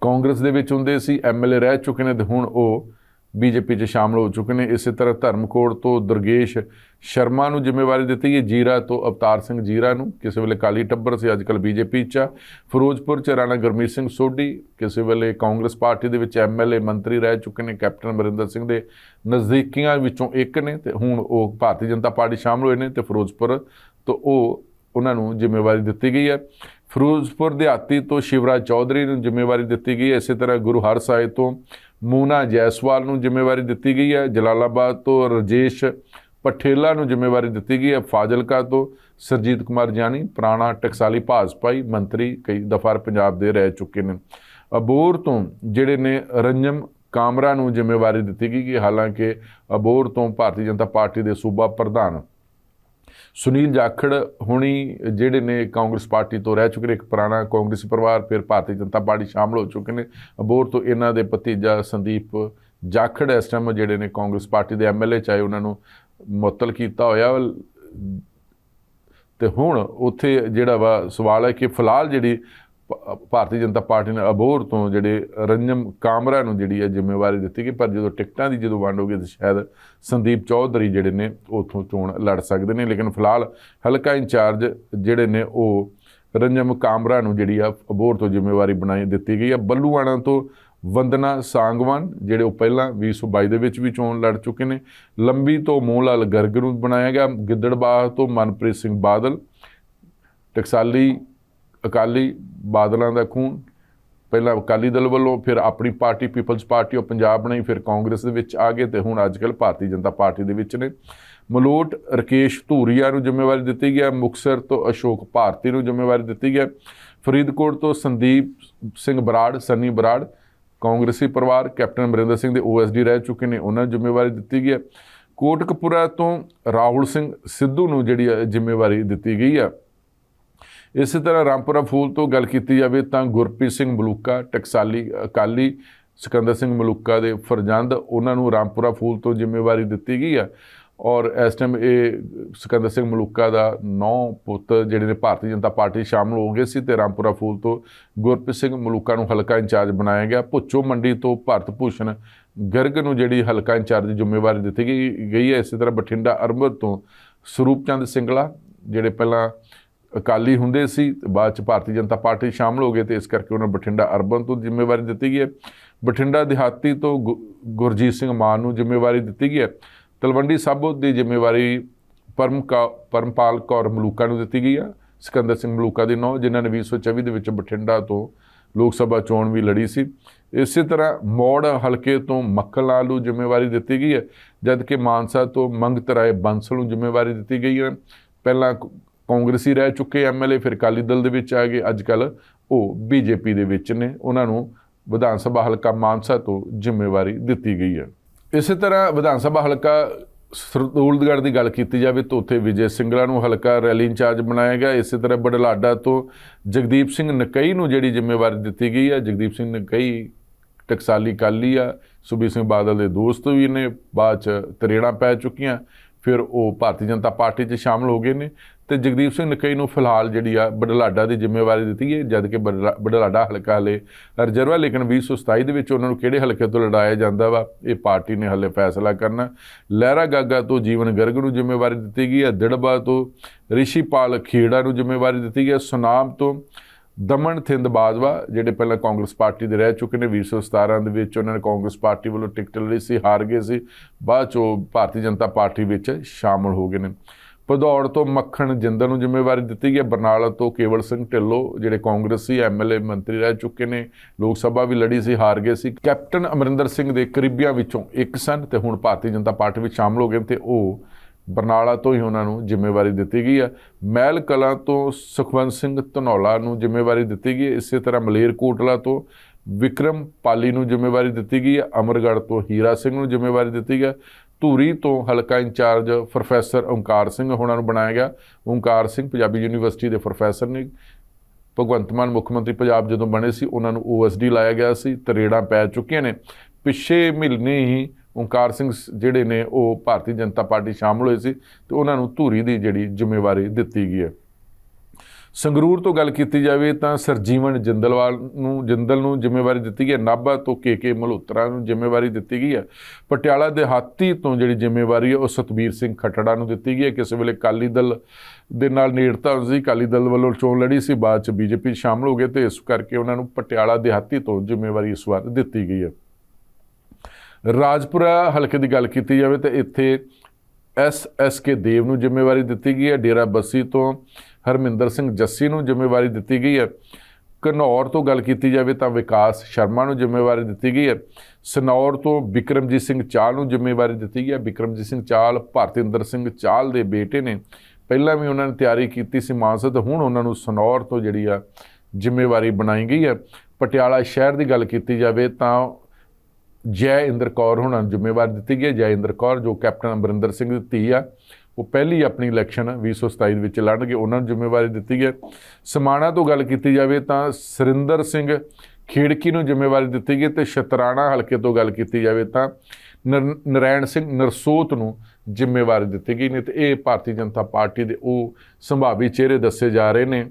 S1: ਕਾਂਗਰਸ ਦੇ ਵਿੱਚ ਹੁੰਦੇ ਸੀ ਐਮਐਲਏ ਰਹਿ ਚੁੱਕੇ ਨੇ ਤੇ ਹੁਣ ਉਹ ਬੀਜੇਪੀ 'ਚ ਸ਼ਾਮਲ ਹੋ ਚੁੱਕੇ ਨੇ। ਇਸੇ ਤਰ੍ਹਾਂ ਧਰਮਕੋਟ ਤੋਂ ਦੁਰਗੇਸ਼ ਸ਼ਰਮਾ ਨੂੰ ਜ਼ਿੰਮੇਵਾਰੀ ਦਿੱਤੀ ਹੈ ਜੀਰਾ ਤੋਂ ਅਵਤਾਰ ਸਿੰਘ ਜੀਰਾ ਨੂੰ। ਕਿਸੇ ਵੇਲੇ ਕਾਲੀ ਟੱਬਰ ਸੀ ਅੱਜਕੱਲ ਬੀਜੇਪੀ 'ਚ ਆ। ਫਿਰੋਜ਼ਪੁਰ 'ਚ ਰਾਣਾ ਗੁਰਮੀਤ ਸਿੰਘ ਸੋਢੀ, ਕਿਸੇ ਵੇਲੇ ਕਾਂਗਰਸ ਪਾਰਟੀ ਦੇ ਵਿੱਚ ਐਮਐਲਏ ਮੰਤਰੀ ਰਹਿ ਚੁੱਕੇ ਨੇ, ਕੈਪਟਨ ਅਮਰਿੰਦਰ ਸਿੰਘ ਦੇ ਨਜ਼ਦੀਕੀਆਂ ਵਿੱਚੋਂ ਇੱਕ ਨੇ ਤੇ ਹੁਣ ਉਹ ਭਾਰਤੀ ਜਨਤਾ ਪਾਰਟੀ ਸ਼ਾਮਲ ਹੋਏ ਨੇ ਤੇ ਫਿਰੋਜ਼ਪੁਰ ਤੋਂ ਉਹ ਉਹਨਾਂ ਨੂੰ ਜ਼ਿੰਮੇਵਾਰੀ ਦਿੱਤੀ ਗਈ ਹੈ। ਫਿਰੋਜ਼ਪੁਰ ਦਿਹਾਤੀ ਤੋਂ ਸ਼ਿਵਰਾਜ ਚੌਧਰੀ ਨੂੰ ਜ਼ਿੰਮੇਵਾਰੀ ਦਿੱਤੀ ਗਈ ਹੈ। ਇਸੇ ਤਰ੍ਹਾਂ ਗੁਰੂ ਹਰ ਸਾਹਿਬ ਤੋਂ ਮੂਨਾ ਜੈਸਵਾਲ ਨੂੰ ਜ਼ਿੰਮੇਵਾਰੀ ਦਿੱਤੀ ਗਈ ਹੈ। ਜਲਾਲਾਬਾਦ ਤੋਂ ਰਜੇਸ਼ ਪਠੇਲਾ ਨੂੰ ਜ਼ਿੰਮੇਵਾਰੀ ਦਿੱਤੀ ਗਈ ਹੈ। ਫਾਜ਼ਿਲਕਾ ਤੋਂ ਸਰਜੀਤ ਕੁਮਾਰ ਜਾਨੀ, ਪੁਰਾਣਾ ਟਕਸਾਲੀ ਭਾਜਪਾਈ ਮੰਤਰੀ ਕਈ ਦਫ਼ਾਰ ਪੰਜਾਬ ਦੇ ਰਹਿ ਚੁੱਕੇ ਨੇ। ਅਬੋਰ ਤੋਂ ਜਿਹੜੇ ਨੇ ਰੰਜਮ ਕਾਮਰਾ ਨੂੰ ਜ਼ਿੰਮੇਵਾਰੀ ਦਿੱਤੀ ਗਈ ਕਿ ਹਾਲਾਂਕਿ ਅਬੋਰ ਤੋਂ ਭਾਰਤੀ ਜਨਤਾ ਪਾਰਟੀ ਦੇ ਸੂਬਾ ਪ੍ਰਧਾਨ ਸੁਨੀਲ ਜਾਖੜ ਹੁਣੀ ਜਿਹੜੇ ਨੇ ਕਾਂਗਰਸ ਪਾਰਟੀ ਤੋਂ ਰਹਿ ਚੁੱਕੇ ਨੇ, ਇੱਕ ਪੁਰਾਣਾ ਕਾਂਗਰਸੀ ਪਰਿਵਾਰ, ਫਿਰ ਭਾਰਤੀ ਜਨਤਾ ਪਾਰਟੀ ਸ਼ਾਮਲ ਹੋ ਚੁੱਕੇ ਨੇ ਅਬੋਰ ਤੋਂ ਇਹਨਾਂ ਦੇ ਭਤੀਜਾ ਸੰਦੀਪ ਜਾਖੜ ਇਸ ਟਾਈਮ ਜਿਹੜੇ ਨੇ ਕਾਂਗਰਸ ਪਾਰਟੀ ਦੇ ਐਮਐਲਏ ਚਾਹੇ ਉਹਨਾਂ ਨੂੰ ਮੁਅੱਤਲ ਕੀਤਾ ਹੋਇਆ ਵਾ। ਤੇ ਹੁਣ ਉੱਥੇ ਜਿਹੜਾ ਵਾ ਸਵਾਲ ਹੈ ਕਿ ਫਿਲਹਾਲ ਜਿਹੜੀ ਭਾਰਤੀ ਜਨਤਾ ਪਾਰਟੀ ਨੇ ਅਬੋਰ ਤੋਂ ਜਿਹੜੇ ਰੰਜਮ ਕਾਮਰਾ ਨੂੰ ਜਿਹੜੀ ਹੈ ਜ਼ਿੰਮੇਵਾਰੀ ਦਿੱਤੀ ਕਿ ਪਰ ਜਦੋਂ ਟਿਕਟਾਂ ਦੀ ਜਦੋਂ ਵੰਡ ਹੋਗੀ ਤਾਂ ਸ਼ਾਇਦ ਸੰਦੀਪ ਚੌਧਰੀ ਜਿਹੜੇ ਨੇ ਉਥੋਂ ਚੋਣ ਲੜ ਸਕਦੇ ਨੇ। ਲੇਕਿਨ ਫਿਲਹਾਲ ਹਲਕਾ ਇੰਚਾਰਜ ਜਿਹੜੇ ਨੇ ਉਹ ਰੰਜਮ ਕਾਮਰਾ ਨੂੰ ਜਿਹੜੀ ਆ ਅਬੋਰ ਤੋਂ ਜ਼ਿੰਮੇਵਾਰੀ ਬਣਾਈ ਦਿੱਤੀ ਗਈ ਆ। ਬੱਲੂਆਣਾ ਤੋਂ ਵੰਦਨਾ ਸਾਂਗਵਾਨ ਜਿਹੜੇ ਉਹ ਪਹਿਲਾਂ 2022 ਦੇ ਵਿੱਚ ਵੀ ਚੋਣ ਲੜ ਚੁੱਕੇ ਨੇ। ਲੰਬੀ ਤੋਂ ਮੋਹਨ ਲਾਲ ਗਰਗ ਨੂੰ ਬਣਾਇਆ ਗਿਆ। ਗਿੱਦੜਬਾਹ ਤੋਂ ਮਨਪ੍ਰੀਤ ਸਿੰਘ ਬਾਦਲ, ਟਕਸਾਲੀ ਅਕਾਲੀ ਬਾਦਲਾਂ ਦਾ ਖੂਨ। ਪਹਿਲਾਂ ਅਕਾਲੀ ਦਲ ਵੱਲੋਂ, ਫਿਰ ਆਪਣੀ party, People's party of Punjab ਬਣਾਈ, ਫਿਰ ਕਾਂਗਰਸ ਦੇ ਵਿੱਚ ਆ ਗਏ ਤੇ ਹੁਣ ਅੱਜਕੱਲ ਭਾਰਤੀ ਜਨਤਾ ਪਾਰਟੀ ਦੇ ਵਿੱਚ ਨੇ। ਮਲੋਟ ਰਕੇਸ਼ ਧੂਰੀਆ ਨੂੰ ਜ਼ਿੰਮੇਵਾਰੀ ਦਿੱਤੀ ਗਈ ਹੈ ਮੁਕਸਰ ਤੋਂ ਅਸ਼ੋਕ ਭਾਰਤੀ ਨੂੰ ਜ਼ਿੰਮੇਵਾਰੀ ਦਿੱਤੀ ਗਈ ਫਰੀਦਕੋਟ ਤੋਂ ਸੰਦੀਪ ਸਿੰਘ ਬਰਾੜ, ਸੰਨੀ ਬਰਾੜ, ਕਾਂਗਰਸੀ ਪਰਿਵਾਰ ਕੈਪਟਨ ਅਮਰਿੰਦਰ ਸਿੰਘ ਦੇ ਓਐਸਡੀ ਰਹਿ ਚੁੱਕੇ ਨੇ, ਉਹਨਾਂ ਨੂੰ ਜ਼ਿੰਮੇਵਾਰੀ ਦਿੱਤੀ ਗਈ ਹੈ। ਕੋਟਕਪੁਰਾ ਤੋਂ ਰਾਹੁਲ ਸਿੰਘ ਸਿੱਧੂ ਨੂੰ ਜਿਹੜੀ ਹੈ ਜ਼ਿੰਮੇਵਾਰੀ ਦਿੱਤੀ ਗਈ ਹੈ। ਇਸੇ ਤਰ੍ਹਾਂ ਰਾਮਪੁਰਾ ਫੂਲ ਤੋਂ ਗੱਲ ਕੀਤੀ ਜਾਵੇ ਤਾਂ ਗੁਰਪ੍ਰੀਤ ਸਿੰਘ ਮਲੂਕਾ, ਟਕਸਾਲੀ, ਅਕਾਲੀ ਸਿਕੰਦਰ ਸਿੰਘ ਮਲੂਕਾ ਦੇ ਫਰਜ਼ੰਦ, ਉਹਨਾਂ ਨੂੰ ਰਾਮਪੁਰਾ ਫੂਲ ਤੋਂ ਜ਼ਿੰਮੇਵਾਰੀ ਦਿੱਤੀ ਗਈ ਆ। ਔਰ ਇਸ ਟਾਈਮ ਇਹ ਸਿਕੰਦਰ ਸਿੰਘ ਮਲੂਕਾ ਦਾ ਨੌ ਪੁੱਤ ਜਿਹੜੇ ਨੇ ਭਾਰਤੀ ਜਨਤਾ ਪਾਰਟੀ 'ਚ ਸ਼ਾਮਲ ਹੋ ਗਏ ਸੀ ਤੇ ਰਾਮਪੁਰਾ ਫੂਲ ਤੋਂ ਗੁਰਪ੍ਰੀਤ ਸਿੰਘ ਮਲੂਕਾ ਨੂੰ ਹਲਕਾ ਇੰਚਾਰਜ ਬਣਾਇਆ ਗਿਆ। ਭੁੱਚੋ ਮੰਡੀ ਤੋਂ ਭਾਰਤ ਭੂਸ਼ਣ ਗਰਗ ਨੂੰ ਜਿਹੜੀ ਹਲਕਾ ਇੰਚਾਰਜ ਦੀ ਜ਼ਿੰਮੇਵਾਰੀ ਦਿੱਤੀ ਗਈ ਗਈ ਹੈ। ਇਸੇ ਤਰ੍ਹਾਂ ਬਠਿੰਡਾ ਅਰਬਰ ਤੋਂ ਸਰੂਪ ਚੰਦ ਸਿੰਗਲਾ, ਜਿਹੜੇ ਪਹਿਲਾਂ ਅਕਾਲੀ ਹੁੰਦੇ ਸੀ, ਤੇ ਬਾਅਦ ਚ ਭਾਰਤੀ ਜਨਤਾ ਪਾਰਟੀ ਸ਼ਾਮਲ ਹੋ ਗਏ ਤੇ ਇਸ ਕਰਕੇ ਉਹਨਾਂ ਬਠਿੰਡਾ ਅਰਬਨ ਤੋਂ ਜ਼ਿੰਮੇਵਾਰੀ ਦਿੱਤੀ ਗਈ ਹੈ। ਬਠਿੰਡਾ ਦਿਹਾਤੀ ਤੋਂ ਗੁ- ਗੁਰਜੀਤ ਸਿੰਘ ਮਾਨ ਨੂੰ ਜ਼ਿੰਮੇਵਾਰੀ ਦਿੱਤੀ ਗਈ ਹੈ। ਤਲਵੰਡੀ ਸਾਬੋ ਦੀ ਜ਼ਿੰਮੇਵਾਰੀ ਪਰਮ ਕਾ- ਪਰਮਪਾਲ ਕੌਰ ਮਲੂਕਾ ਨੂੰ ਦਿੱਤੀ ਗਈ ਹੈ। ਸਿਕੰਦਰ ਸਿੰਘ ਮਲੂਕਾ ਦੇ ਨੌ, ਜਿਨ੍ਹਾਂ ਨੇ 2024 ਦੇ ਵਿੱਚ ਬਠਿੰਡਾ ਤੋਂ ਲੋਕ ਸਭਾ ਚੋਣ ਵੀ ਲੜੀ ਸੀ। ਇਸੇ ਤਰ੍ਹਾਂ ਮੋੜ ਹਲਕੇ ਤੋਂ ਮੱਖਣ ਲਾਲ ਨੂੰ ਜ਼ਿੰਮੇਵਾਰੀ ਦਿੱਤੀ ਗਈ ਹੈ, ਜਦਕਿ ਮਾਨਸਾ ਤੋਂ ਮੰਗਤ ਰਾਏ ਬੰਸਲ ਨੂੰ ਜ਼ਿੰਮੇਵਾਰੀ ਦਿੱਤੀ ਗਈ ਹੈ। ਪਹਿਲਾਂ ਕ- ਕਾਂਗਰਸੀ ਰਹਿ ਚੁੱਕੇ ਐਮਐਲਏ ਫਿਰ ਅਕਾਲੀ ਦਲ ਦੇ ਵਿੱਚ ਆ ਗਏ ਅੱਜ ਕੱਲ ਉਹ ਬੀਜੇਪੀ ਦੇ ਵਿੱਚ ਨੇ। ਉਹਨਾਂ ਨੂੰ ਵਿਧਾਨ ਸਭਾ ਹਲਕਾ ਮਾਨਸਾ ਤੋਂ ਜ਼ਿੰਮੇਵਾਰੀ ਦਿੱਤੀ ਗਈ ਹੈ। ਇਸੇ ਤਰ੍ਹਾਂ ਵਿਧਾਨ ਸਭਾ ਹਲਕਾ ਸਰਦੂਲਗੜ੍ਹ ਦੀ ਗੱਲ ਕੀਤੀ ਜਾਵੇ ਤਾਂ ਉੱਥੇ ਵਿਜੇ ਸਿੰਗਲਾ ਨੂੰ ਹਲਕਾ ਰੈਲੀ ਇੰਚਾਰਜ ਬਣਾਇਆ ਗਿਆ। ਇਸੇ ਤਰ੍ਹਾਂ ਬਡਲਾਡਾ ਤੋਂ ਜਗਦੀਪ ਸਿੰਘ ਨਕਈ ਨੂੰ ਜਿਹੜੀ ਜ਼ਿੰਮੇਵਾਰੀ ਦਿੱਤੀ ਗਈ ਹੈ, ਜਗਦੀਪ ਸਿੰਘ ਨਕਈ, ਟਕਸਾਲੀ ਕਾਲੀ ਆ ਸੁਬੀ ਸਿੰਘ ਬਾਦਲ ਦੇ ਦੋਸਤ ਵੀ ਨੇ। ਬਾਅਦ ਚ ਤਰੇੜਾਂ ਪੈ ਚੁੱਕੀਆਂ। ਫਿਰ ਉਹ ਭਾਰਤੀ ਜਨਤਾ ਪਾਰਟੀ 'ਚ ਸ਼ਾਮਲ ਹੋ ਗਏ ਨੇ। ਤੇ ਜਗਦੀਪ ਸਿੰਘ ਨਕਈ ਨੂੰ ਫਿਲਹਾਲ ਜਿਹੜੀ ਆ ਬਡਲਾਡਾ ਦੀ ਜ਼ਿੰਮੇਵਾਰੀ ਦਿੱਤੀ ਹੈ ਜਦ ਕਿ ਬਡਲਾਡਾ ਹਲਕਾ ਹਲੇ ਰਿਜ਼ਰਵ ਹੈ ਲੇਕਿਨ 2027 ਦੇ ਵਿੱਚ ਉਹਨਾਂ ਨੂੰ ਕਿਹੜੇ ਹਲਕੇ ਤੋਂ ਲੜਾਇਆ ਜਾਂਦਾ ਵਾ, ਇਹ ਪਾਰਟੀ ਨੇ ਹਲੇ ਫੈਸਲਾ ਕਰਨਾ। ਲਹਿਰਾ ਗਾਗਾ ਤੋਂ ਜੀਵਨ ਗਰਗ ਨੂੰ ਜ਼ਿੰਮੇਵਾਰੀ ਦਿੱਤੀ ਗਈ ਹੈ, ਦਿੜਬਾ ਤੋਂ ਰਿਸ਼ੀਪਾਲ ਖੇੜਾ ਨੂੰ ਜ਼ਿੰਮੇਵਾਰੀ ਦਿੱਤੀ ਗਈ ਹੈ, ਸੁਨਾਮ ਤੋਂ ਦਮਨ ਥਿੰਦ ਬਾਜਵਾ, ਜਿਹੜੇ ਪਹਿਲਾਂ ਕਾਂਗਰਸ ਪਾਰਟੀ ਦੇ ਰਹਿ ਚੁੱਕੇ ਨੇ 2017 ਦੇ ਵਿੱਚ ਉਹਨਾਂ ਨੇ ਕਾਂਗਰਸ ਪਾਰਟੀ ਵੱਲੋਂ ਟਿਕਟ ਲਈ ਸੀ, ਹਾਰ ਗਏ ਸੀ, ਬਾਅਦ ਚੋਂ ਭਾਰਤੀ ਜਨਤਾ ਪਾਰਟੀ ਵਿੱਚ ਸ਼ਾਮਲ ਹੋ ਗਏ ਨੇ। ਭਦੌੜ ਤੋਂ ਮੱਖਣ ਜਿੰਦਲ ਨੂੰ ਜ਼ਿੰਮੇਵਾਰੀ ਦਿੱਤੀ ਗਈ ਹੈ। ਬਰਨਾਲਾ ਤੋਂ ਕੇਵਲ ਸਿੰਘ ਢਿੱਲੋਂ ਜਿਹੜੇ ਕਾਂਗਰਸੀ ਐਮਐਲਏ ਮੰਤਰੀ ਰਹਿ ਚੁੱਕੇ ਨੇ, ਲੋਕ ਸਭਾ ਵੀ ਲੜੀ ਸੀ, ਹਾਰ ਗਏ ਸੀ। ਕੈਪਟਨ ਅਮਰਿੰਦਰ ਸਿੰਘ ਦੇ ਕਰੀਬੀਆਂ ਵਿੱਚੋਂ ਇੱਕ ਸਨ ਤੇ ਹੁਣ ਭਾਰਤੀ ਜਨਤਾ ਪਾਰਟੀ ਵਿੱਚ ਸ਼ਾਮਲ ਹੋ ਗਏ ਤੇ ਉਹ ਬਰਨਾਲਾ ਤੋਂ ਹੀ ਉਹਨਾਂ ਨੂੰ ਜ਼ਿੰਮੇਵਾਰੀ ਦਿੱਤੀ ਗਈ ਹੈ। ਮਹਿਲ ਕਲਾਂ ਤੋਂ ਸੁਖਵੰਤ ਸਿੰਘ ਧਨੌਲਾ ਨੂੰ ਜ਼ਿੰਮੇਵਾਰੀ ਦਿੱਤੀ ਗਈ ਹੈ। ਇਸੇ ਤਰ੍ਹਾਂ ਮਲੇਰਕੋਟਲਾ ਤੋਂ ਵਿਕਰਮ ਪਾਲੀ ਨੂੰ ਜ਼ਿੰਮੇਵਾਰੀ ਦਿੱਤੀ ਗਈ ਹੈ। ਅਮਰਗੜ੍ਹ ਤੋਂ ਹੀਰਾ ਸਿੰਘ ਨੂੰ ਜ਼ਿੰਮੇਵਾਰੀ ਦਿੱਤੀ ਗਈ ਧੂਰੀ ਤੋਂ ਹਲਕਾ ਇੰਚਾਰਜ ਪ੍ਰੋਫੈਸਰ ਓਂਕਾਰ ਸਿੰਘ ਹੋਣਾ ਨੂੰ ਬਣਾਇਆ ਗਿਆ। ਓਂਕਾਰ ਸਿੰਘ ਪੰਜਾਬੀ ਯੂਨੀਵਰਸਿਟੀ ਦੇ ਪ੍ਰੋਫੈਸਰ ਨੇ ਭਗਵੰਤ ਮਾਨ ਮੁੱਖ ਮੰਤਰੀ ਪੰਜਾਬ ਜਦੋਂ ਬਣੇ ਸੀ, ਉਹਨਾਂ ਨੂੰ ਓਐਸਡੀ ਲਾਇਆ ਗਿਆ ਸੀ, ਤਰੇੜਾਂ ਪੈ ਚੁੱਕੀਆਂ ਨੇ। ਪਿੱਛੇ ਮਹੀਨੇ ਹੀ ਓਂਕਾਰ ਸਿੰਘ ਸ- ਜਿਹੜੇ ਨੇ ਉਹ ਭਾਰਤੀ ਜਨਤਾ ਪਾਰਟੀ ਸ਼ਾਮਲ ਹੋਏ ਸੀ ਤੇ ਉਹਨਾਂ ਨੂੰ ਧੂਰੀ ਦੀ ਜਿਹੜੀ ਜ਼ਿੰਮੇਵਾਰੀ ਦਿੱਤੀ ਗਈ ਹੈ। ਸੰਗਰੂਰ ਤੋਂ ਗੱਲ ਕੀਤੀ ਜਾਵੇ ਤਾਂ ਸਰਜੀਵਨ ਜਿੰਦਲਵਾਲ ਨੂੰ, ਜਿੰਦਲ ਨੂੰ ਜ਼ਿੰਮੇਵਾਰੀ ਦਿੱਤੀ ਗਈ ਹੈ। ਨਾਭਾ ਤੋਂ ਕੇਕੇ ਮਲਹੋਤਰਾ ਨੂੰ ਜ਼ਿੰਮੇਵਾਰੀ ਦਿੱਤੀ ਗਈ ਹੈ। ਪਟਿਆਲਾ ਦਿਹਾਤੀ ਤੋਂ ਜਿਹੜੀ ਜ਼ਿੰਮੇਵਾਰੀ ਹੈ, ਉਹ ਸਤਬੀਰ ਸਿੰਘ ਖੱਟੜਾ ਨੂੰ ਦਿੱਤੀ ਗਈ ਹੈ। ਕਿਸੇ ਵੇਲੇ ਕਾਲੀ ਦਲ ਦੇ ਨਾਲ ਨੇੜਤਾ ਹੁੰਦੀ ਸੀ ਕਾਲੀ ਦਲ ਵੱਲੋਂ ਚੋਣ ਲੜੀ ਸੀ, ਬਾਅਦ ਚ ਬੀਜੇਪੀ ਸ਼ਾਮਲ ਹੋ ਗਏ ਤੇ ਇਸ ਕਰਕੇ ਉਹਨਾਂ ਨੂੰ ਪਟਿਆਲਾ ਦਿਹਾਤੀ ਤੋਂ ਜ਼ਿੰਮੇਵਾਰੀ ਇਸ ਵਾਰ ਦਿੱਤੀ ਗਈ ਹੈ। ਰਾਜਪੁਰਾ ਹਲਕੇ ਦੀ ਗੱਲ ਕੀਤੀ ਜਾਵੇ ਤਾਂ ਇੱਥੇ ਐਸ ਐਸ ਕੇ ਦੇਵ ਨੂੰ ਜ਼ਿੰਮੇਵਾਰੀ ਦਿੱਤੀ ਗਈ ਹੈ। ਡੇਰਾ ਬੱਸੀ ਤੋਂ ਹਰਮਿੰਦਰ ਸਿੰਘ ਜੱਸੀ ਨੂੰ ਜ਼ਿੰਮੇਵਾਰੀ ਦਿੱਤੀ ਗਈ ਹੈ। ਘਨੌਰ ਤੋਂ ਗੱਲ ਕੀਤੀ ਜਾਵੇ ਤਾਂ ਵਿਕਾਸ ਸ਼ਰਮਾ ਨੂੰ ਜ਼ਿੰਮੇਵਾਰੀ ਦਿੱਤੀ ਗਈ ਹੈ। ਸਨੌਰ ਤੋਂ ਵਿਕਰਮਜੀਤ ਸਿੰਘ ਚਾਲ ਨੂੰ ਜ਼ਿੰਮੇਵਾਰੀ ਦਿੱਤੀ ਗਈ ਹੈ। ਵਿਕਰਮਜੀਤ ਸਿੰਘ ਚਾਲ, ਭਾਰਤਿੰਦਰ ਸਿੰਘ ਚਾਲ ਦੇ ਬੇਟੇ ਨੇ। ਪਹਿਲਾਂ ਵੀ ਉਹਨਾਂ ਨੇ ਤਿਆਰੀ ਕੀਤੀ ਸੀ ਮਾਨਸਾ ਤੇ ਹੁਣ ਉਹਨਾਂ ਨੂੰ ਸਨੌਰ ਤੋਂ ਜਿਹੜੀ ਆ ਜ਼ਿੰਮੇਵਾਰੀ ਬਣਾਈ ਗਈ ਹੈ। ਪਟਿਆਲਾ ਸ਼ਹਿਰ ਦੀ ਗੱਲ ਕੀਤੀ ਜਾਵੇ ਤਾਂ ਜੈ ਇੰਦਰ ਕੌਰ ਹੋਣਾ ਨੂੰ ਜ਼ਿੰਮੇਵਾਰੀ ਦਿੱਤੀ ਗਈ ਹੈ। ਜੈ ਇੰਦਰ ਕੌਰ ਜੋ ਕੈਪਟਨ ਅਮਰਿੰਦਰ ਸਿੰਘ ਦੀ ਧੀ ਆ। ਉਹ ਪਹਿਲੀ ਆਪਣੀ ਇਲੈਕਸ਼ਨ 2027 ਦੇ ਵਿੱਚ ਲੜਨਗੇ, ਉਹਨਾਂ ਨੂੰ ਜ਼ਿੰਮੇਵਾਰੀ ਦਿੱਤੀ ਗਈ ਹੈ। ਸਮਾਣਾ ਤੋਂ ਗੱਲ ਕੀਤੀ ਜਾਵੇ ਤਾਂ ਸਰਿੰਦਰ ਸਿੰਘ ਖੇੜਕੀ ਨੂੰ ਜ਼ਿੰਮੇਵਾਰੀ ਦਿੱਤੀ ਗਈ ਤੇ ਸ਼ਤਰਾਣਾ ਹਲਕੇ ਤੋਂ ਗੱਲ ਕੀਤੀ ਜਾਵੇ ਤਾਂ ਨਰ- ਨਰੈਣ ਸਿੰਘ ਨਰਸੋਤ ਨੂੰ ਜ਼ਿੰਮੇਵਾਰੀ ਦਿੱਤੀ ਗਈ ਨੇ ਤੇ ਇਹ ਭਾਰਤੀ ਜਨਤਾ ਪਾਰਟੀ ਦੇ ਉਹ ਸੰਭਾਵੀ ਚਿਹਰੇ ਦੱਸੇ ਜਾ ਰਹੇ ਨੇ।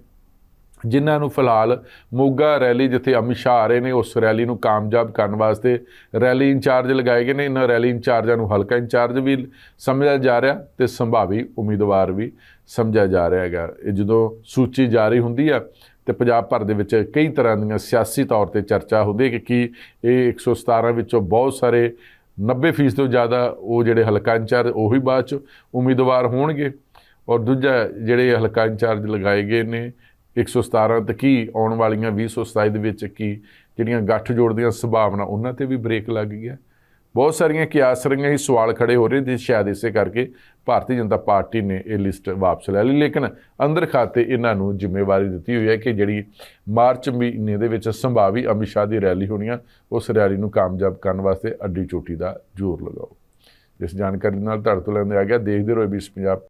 S1: ਜਿਨ੍ਹਾਂ ਨੂੰ ਫਿਲਹਾਲ ਮੋਗਾ ਰੈਲੀ ਜਿੱਥੇ ਅਮਿਤ ਸ਼ਾਹ ਆ ਰਹੇ ਨੇ, ਉਸ ਰੈਲੀ ਨੂੰ ਕਾਮਯਾਬ ਕਰਨ ਵਾਸਤੇ ਰੈਲੀ ਇੰਚਾਰਜ ਲਗਾਏ ਗਏ ਨੇ। ਇਹਨਾਂ ਰੈਲੀ ਇੰਚਾਰਜਾਂ ਨੂੰ ਹਲਕਾ ਇੰਚਾਰਜ ਵੀ ਸਮਝਿਆ ਜਾ ਰਿਹਾ ਤੇ ਸੰਭਾਵੀ ਉਮੀਦਵਾਰ ਵੀ ਸਮਝਿਆ ਜਾ ਰਿਹਾ ਹੈਗਾ। ਇਹ ਜਦੋਂ ਸੂਚੀ ਜਾਰੀ ਹੁੰਦੀ ਆ ਤੇ ਪੰਜਾਬ ਭਰ ਦੇ ਵਿੱਚ ਕਈ ਤਰ੍ਹਾਂ ਦੀਆਂ ਸਿਆਸੀ ਤੌਰ ਤੇ ਚਰਚਾ ਹੁੰਦੀ ਹੈ ਕਿ ਕੀ ਇਹ 117 ਵਿੱਚੋਂ ਬਹੁਤ ਸਾਰੇ 90% ਤੋਂ ਜ਼ਿਆਦਾ ਉਹ ਜਿਹੜੇ ਹਲਕਾ ਇੰਚਾਰਜ, ਉਹੀ ਬਾਅਦ ਚ ਉਮੀਦਵਾਰ ਹੋਣਗੇ। ਔਰ ਦੂਜਾ ਜਿਹੜੇ ਹਲਕਾ ਇੰਚਾਰਜ ਲਗਾਏ ਗਏ ਨੇ 117 ਤੇ ਕੀ ਆਉਣ ਵਾਲੀਆਂ 2027 ਦੇ ਵਿੱਚ ਕੀ ਜਿਹੜੀਆਂ ਗੱਠ ਜੋੜ ਦੀਆਂ ਸੰਭਾਵਨਾ ਉਹਨਾਂ ਤੇ ਵੀ ਬ੍ਰੇਕ ਲੱਗ ਗਿਆ ਬਹੁਤ ਸਾਰੀਆਂ ਕਿਆਸ ਰਹੀਆਂ ਹੀ ਸਵਾਲ ਖੜੇ ਹੋ ਰਹੇ ਤੇ ਸ਼ਾਇਦ ਇਸੇ ਕਰਕੇ ਭਾਰਤੀ ਜਨਤਾ ਪਾਰਟੀ ਨੇ ਇਹ ਲਿਸਟ ਵਾਪਸ ਲੈ ਲਈ, ਲੇਕਿਨ ਅੰਦਰ ਖਾਤੇ ਇਹਨਾਂ ਨੂੰ ਜ਼ਿੰਮੇਵਾਰੀ ਦਿੱਤੀ ਹੋਈ ਹੈ ਕਿ ਜਿਹੜੀ ਮਾਰਚ ਮਹੀਨੇ ਦੇ ਵਿੱਚ ਸੰਭਾਵੀ ਅਮਿਤ ਸ਼ਾਹ ਦੀ ਰੈਲੀ ਹੋਣੀ ਆ, ਉਸ ਰੈਲੀ ਨੂੰ ਕਾਮਯਾਬ ਕਰਨ ਵਾਸਤੇ ਅੱਡੀ ਚੋਟੀ ਦਾ ਜ਼ੋਰ ਲਗਾਓ। ਇਸ ਜਾਣਕਾਰੀ ਨਾਲ ਤੁਹਾਡੇ ਤੋਂ ਲੈਂਦੇ ਆ ਗਿਆ, ਦੇਖਦੇ ਰਹੋ ਬੀਸ ਪੰਜਾਬ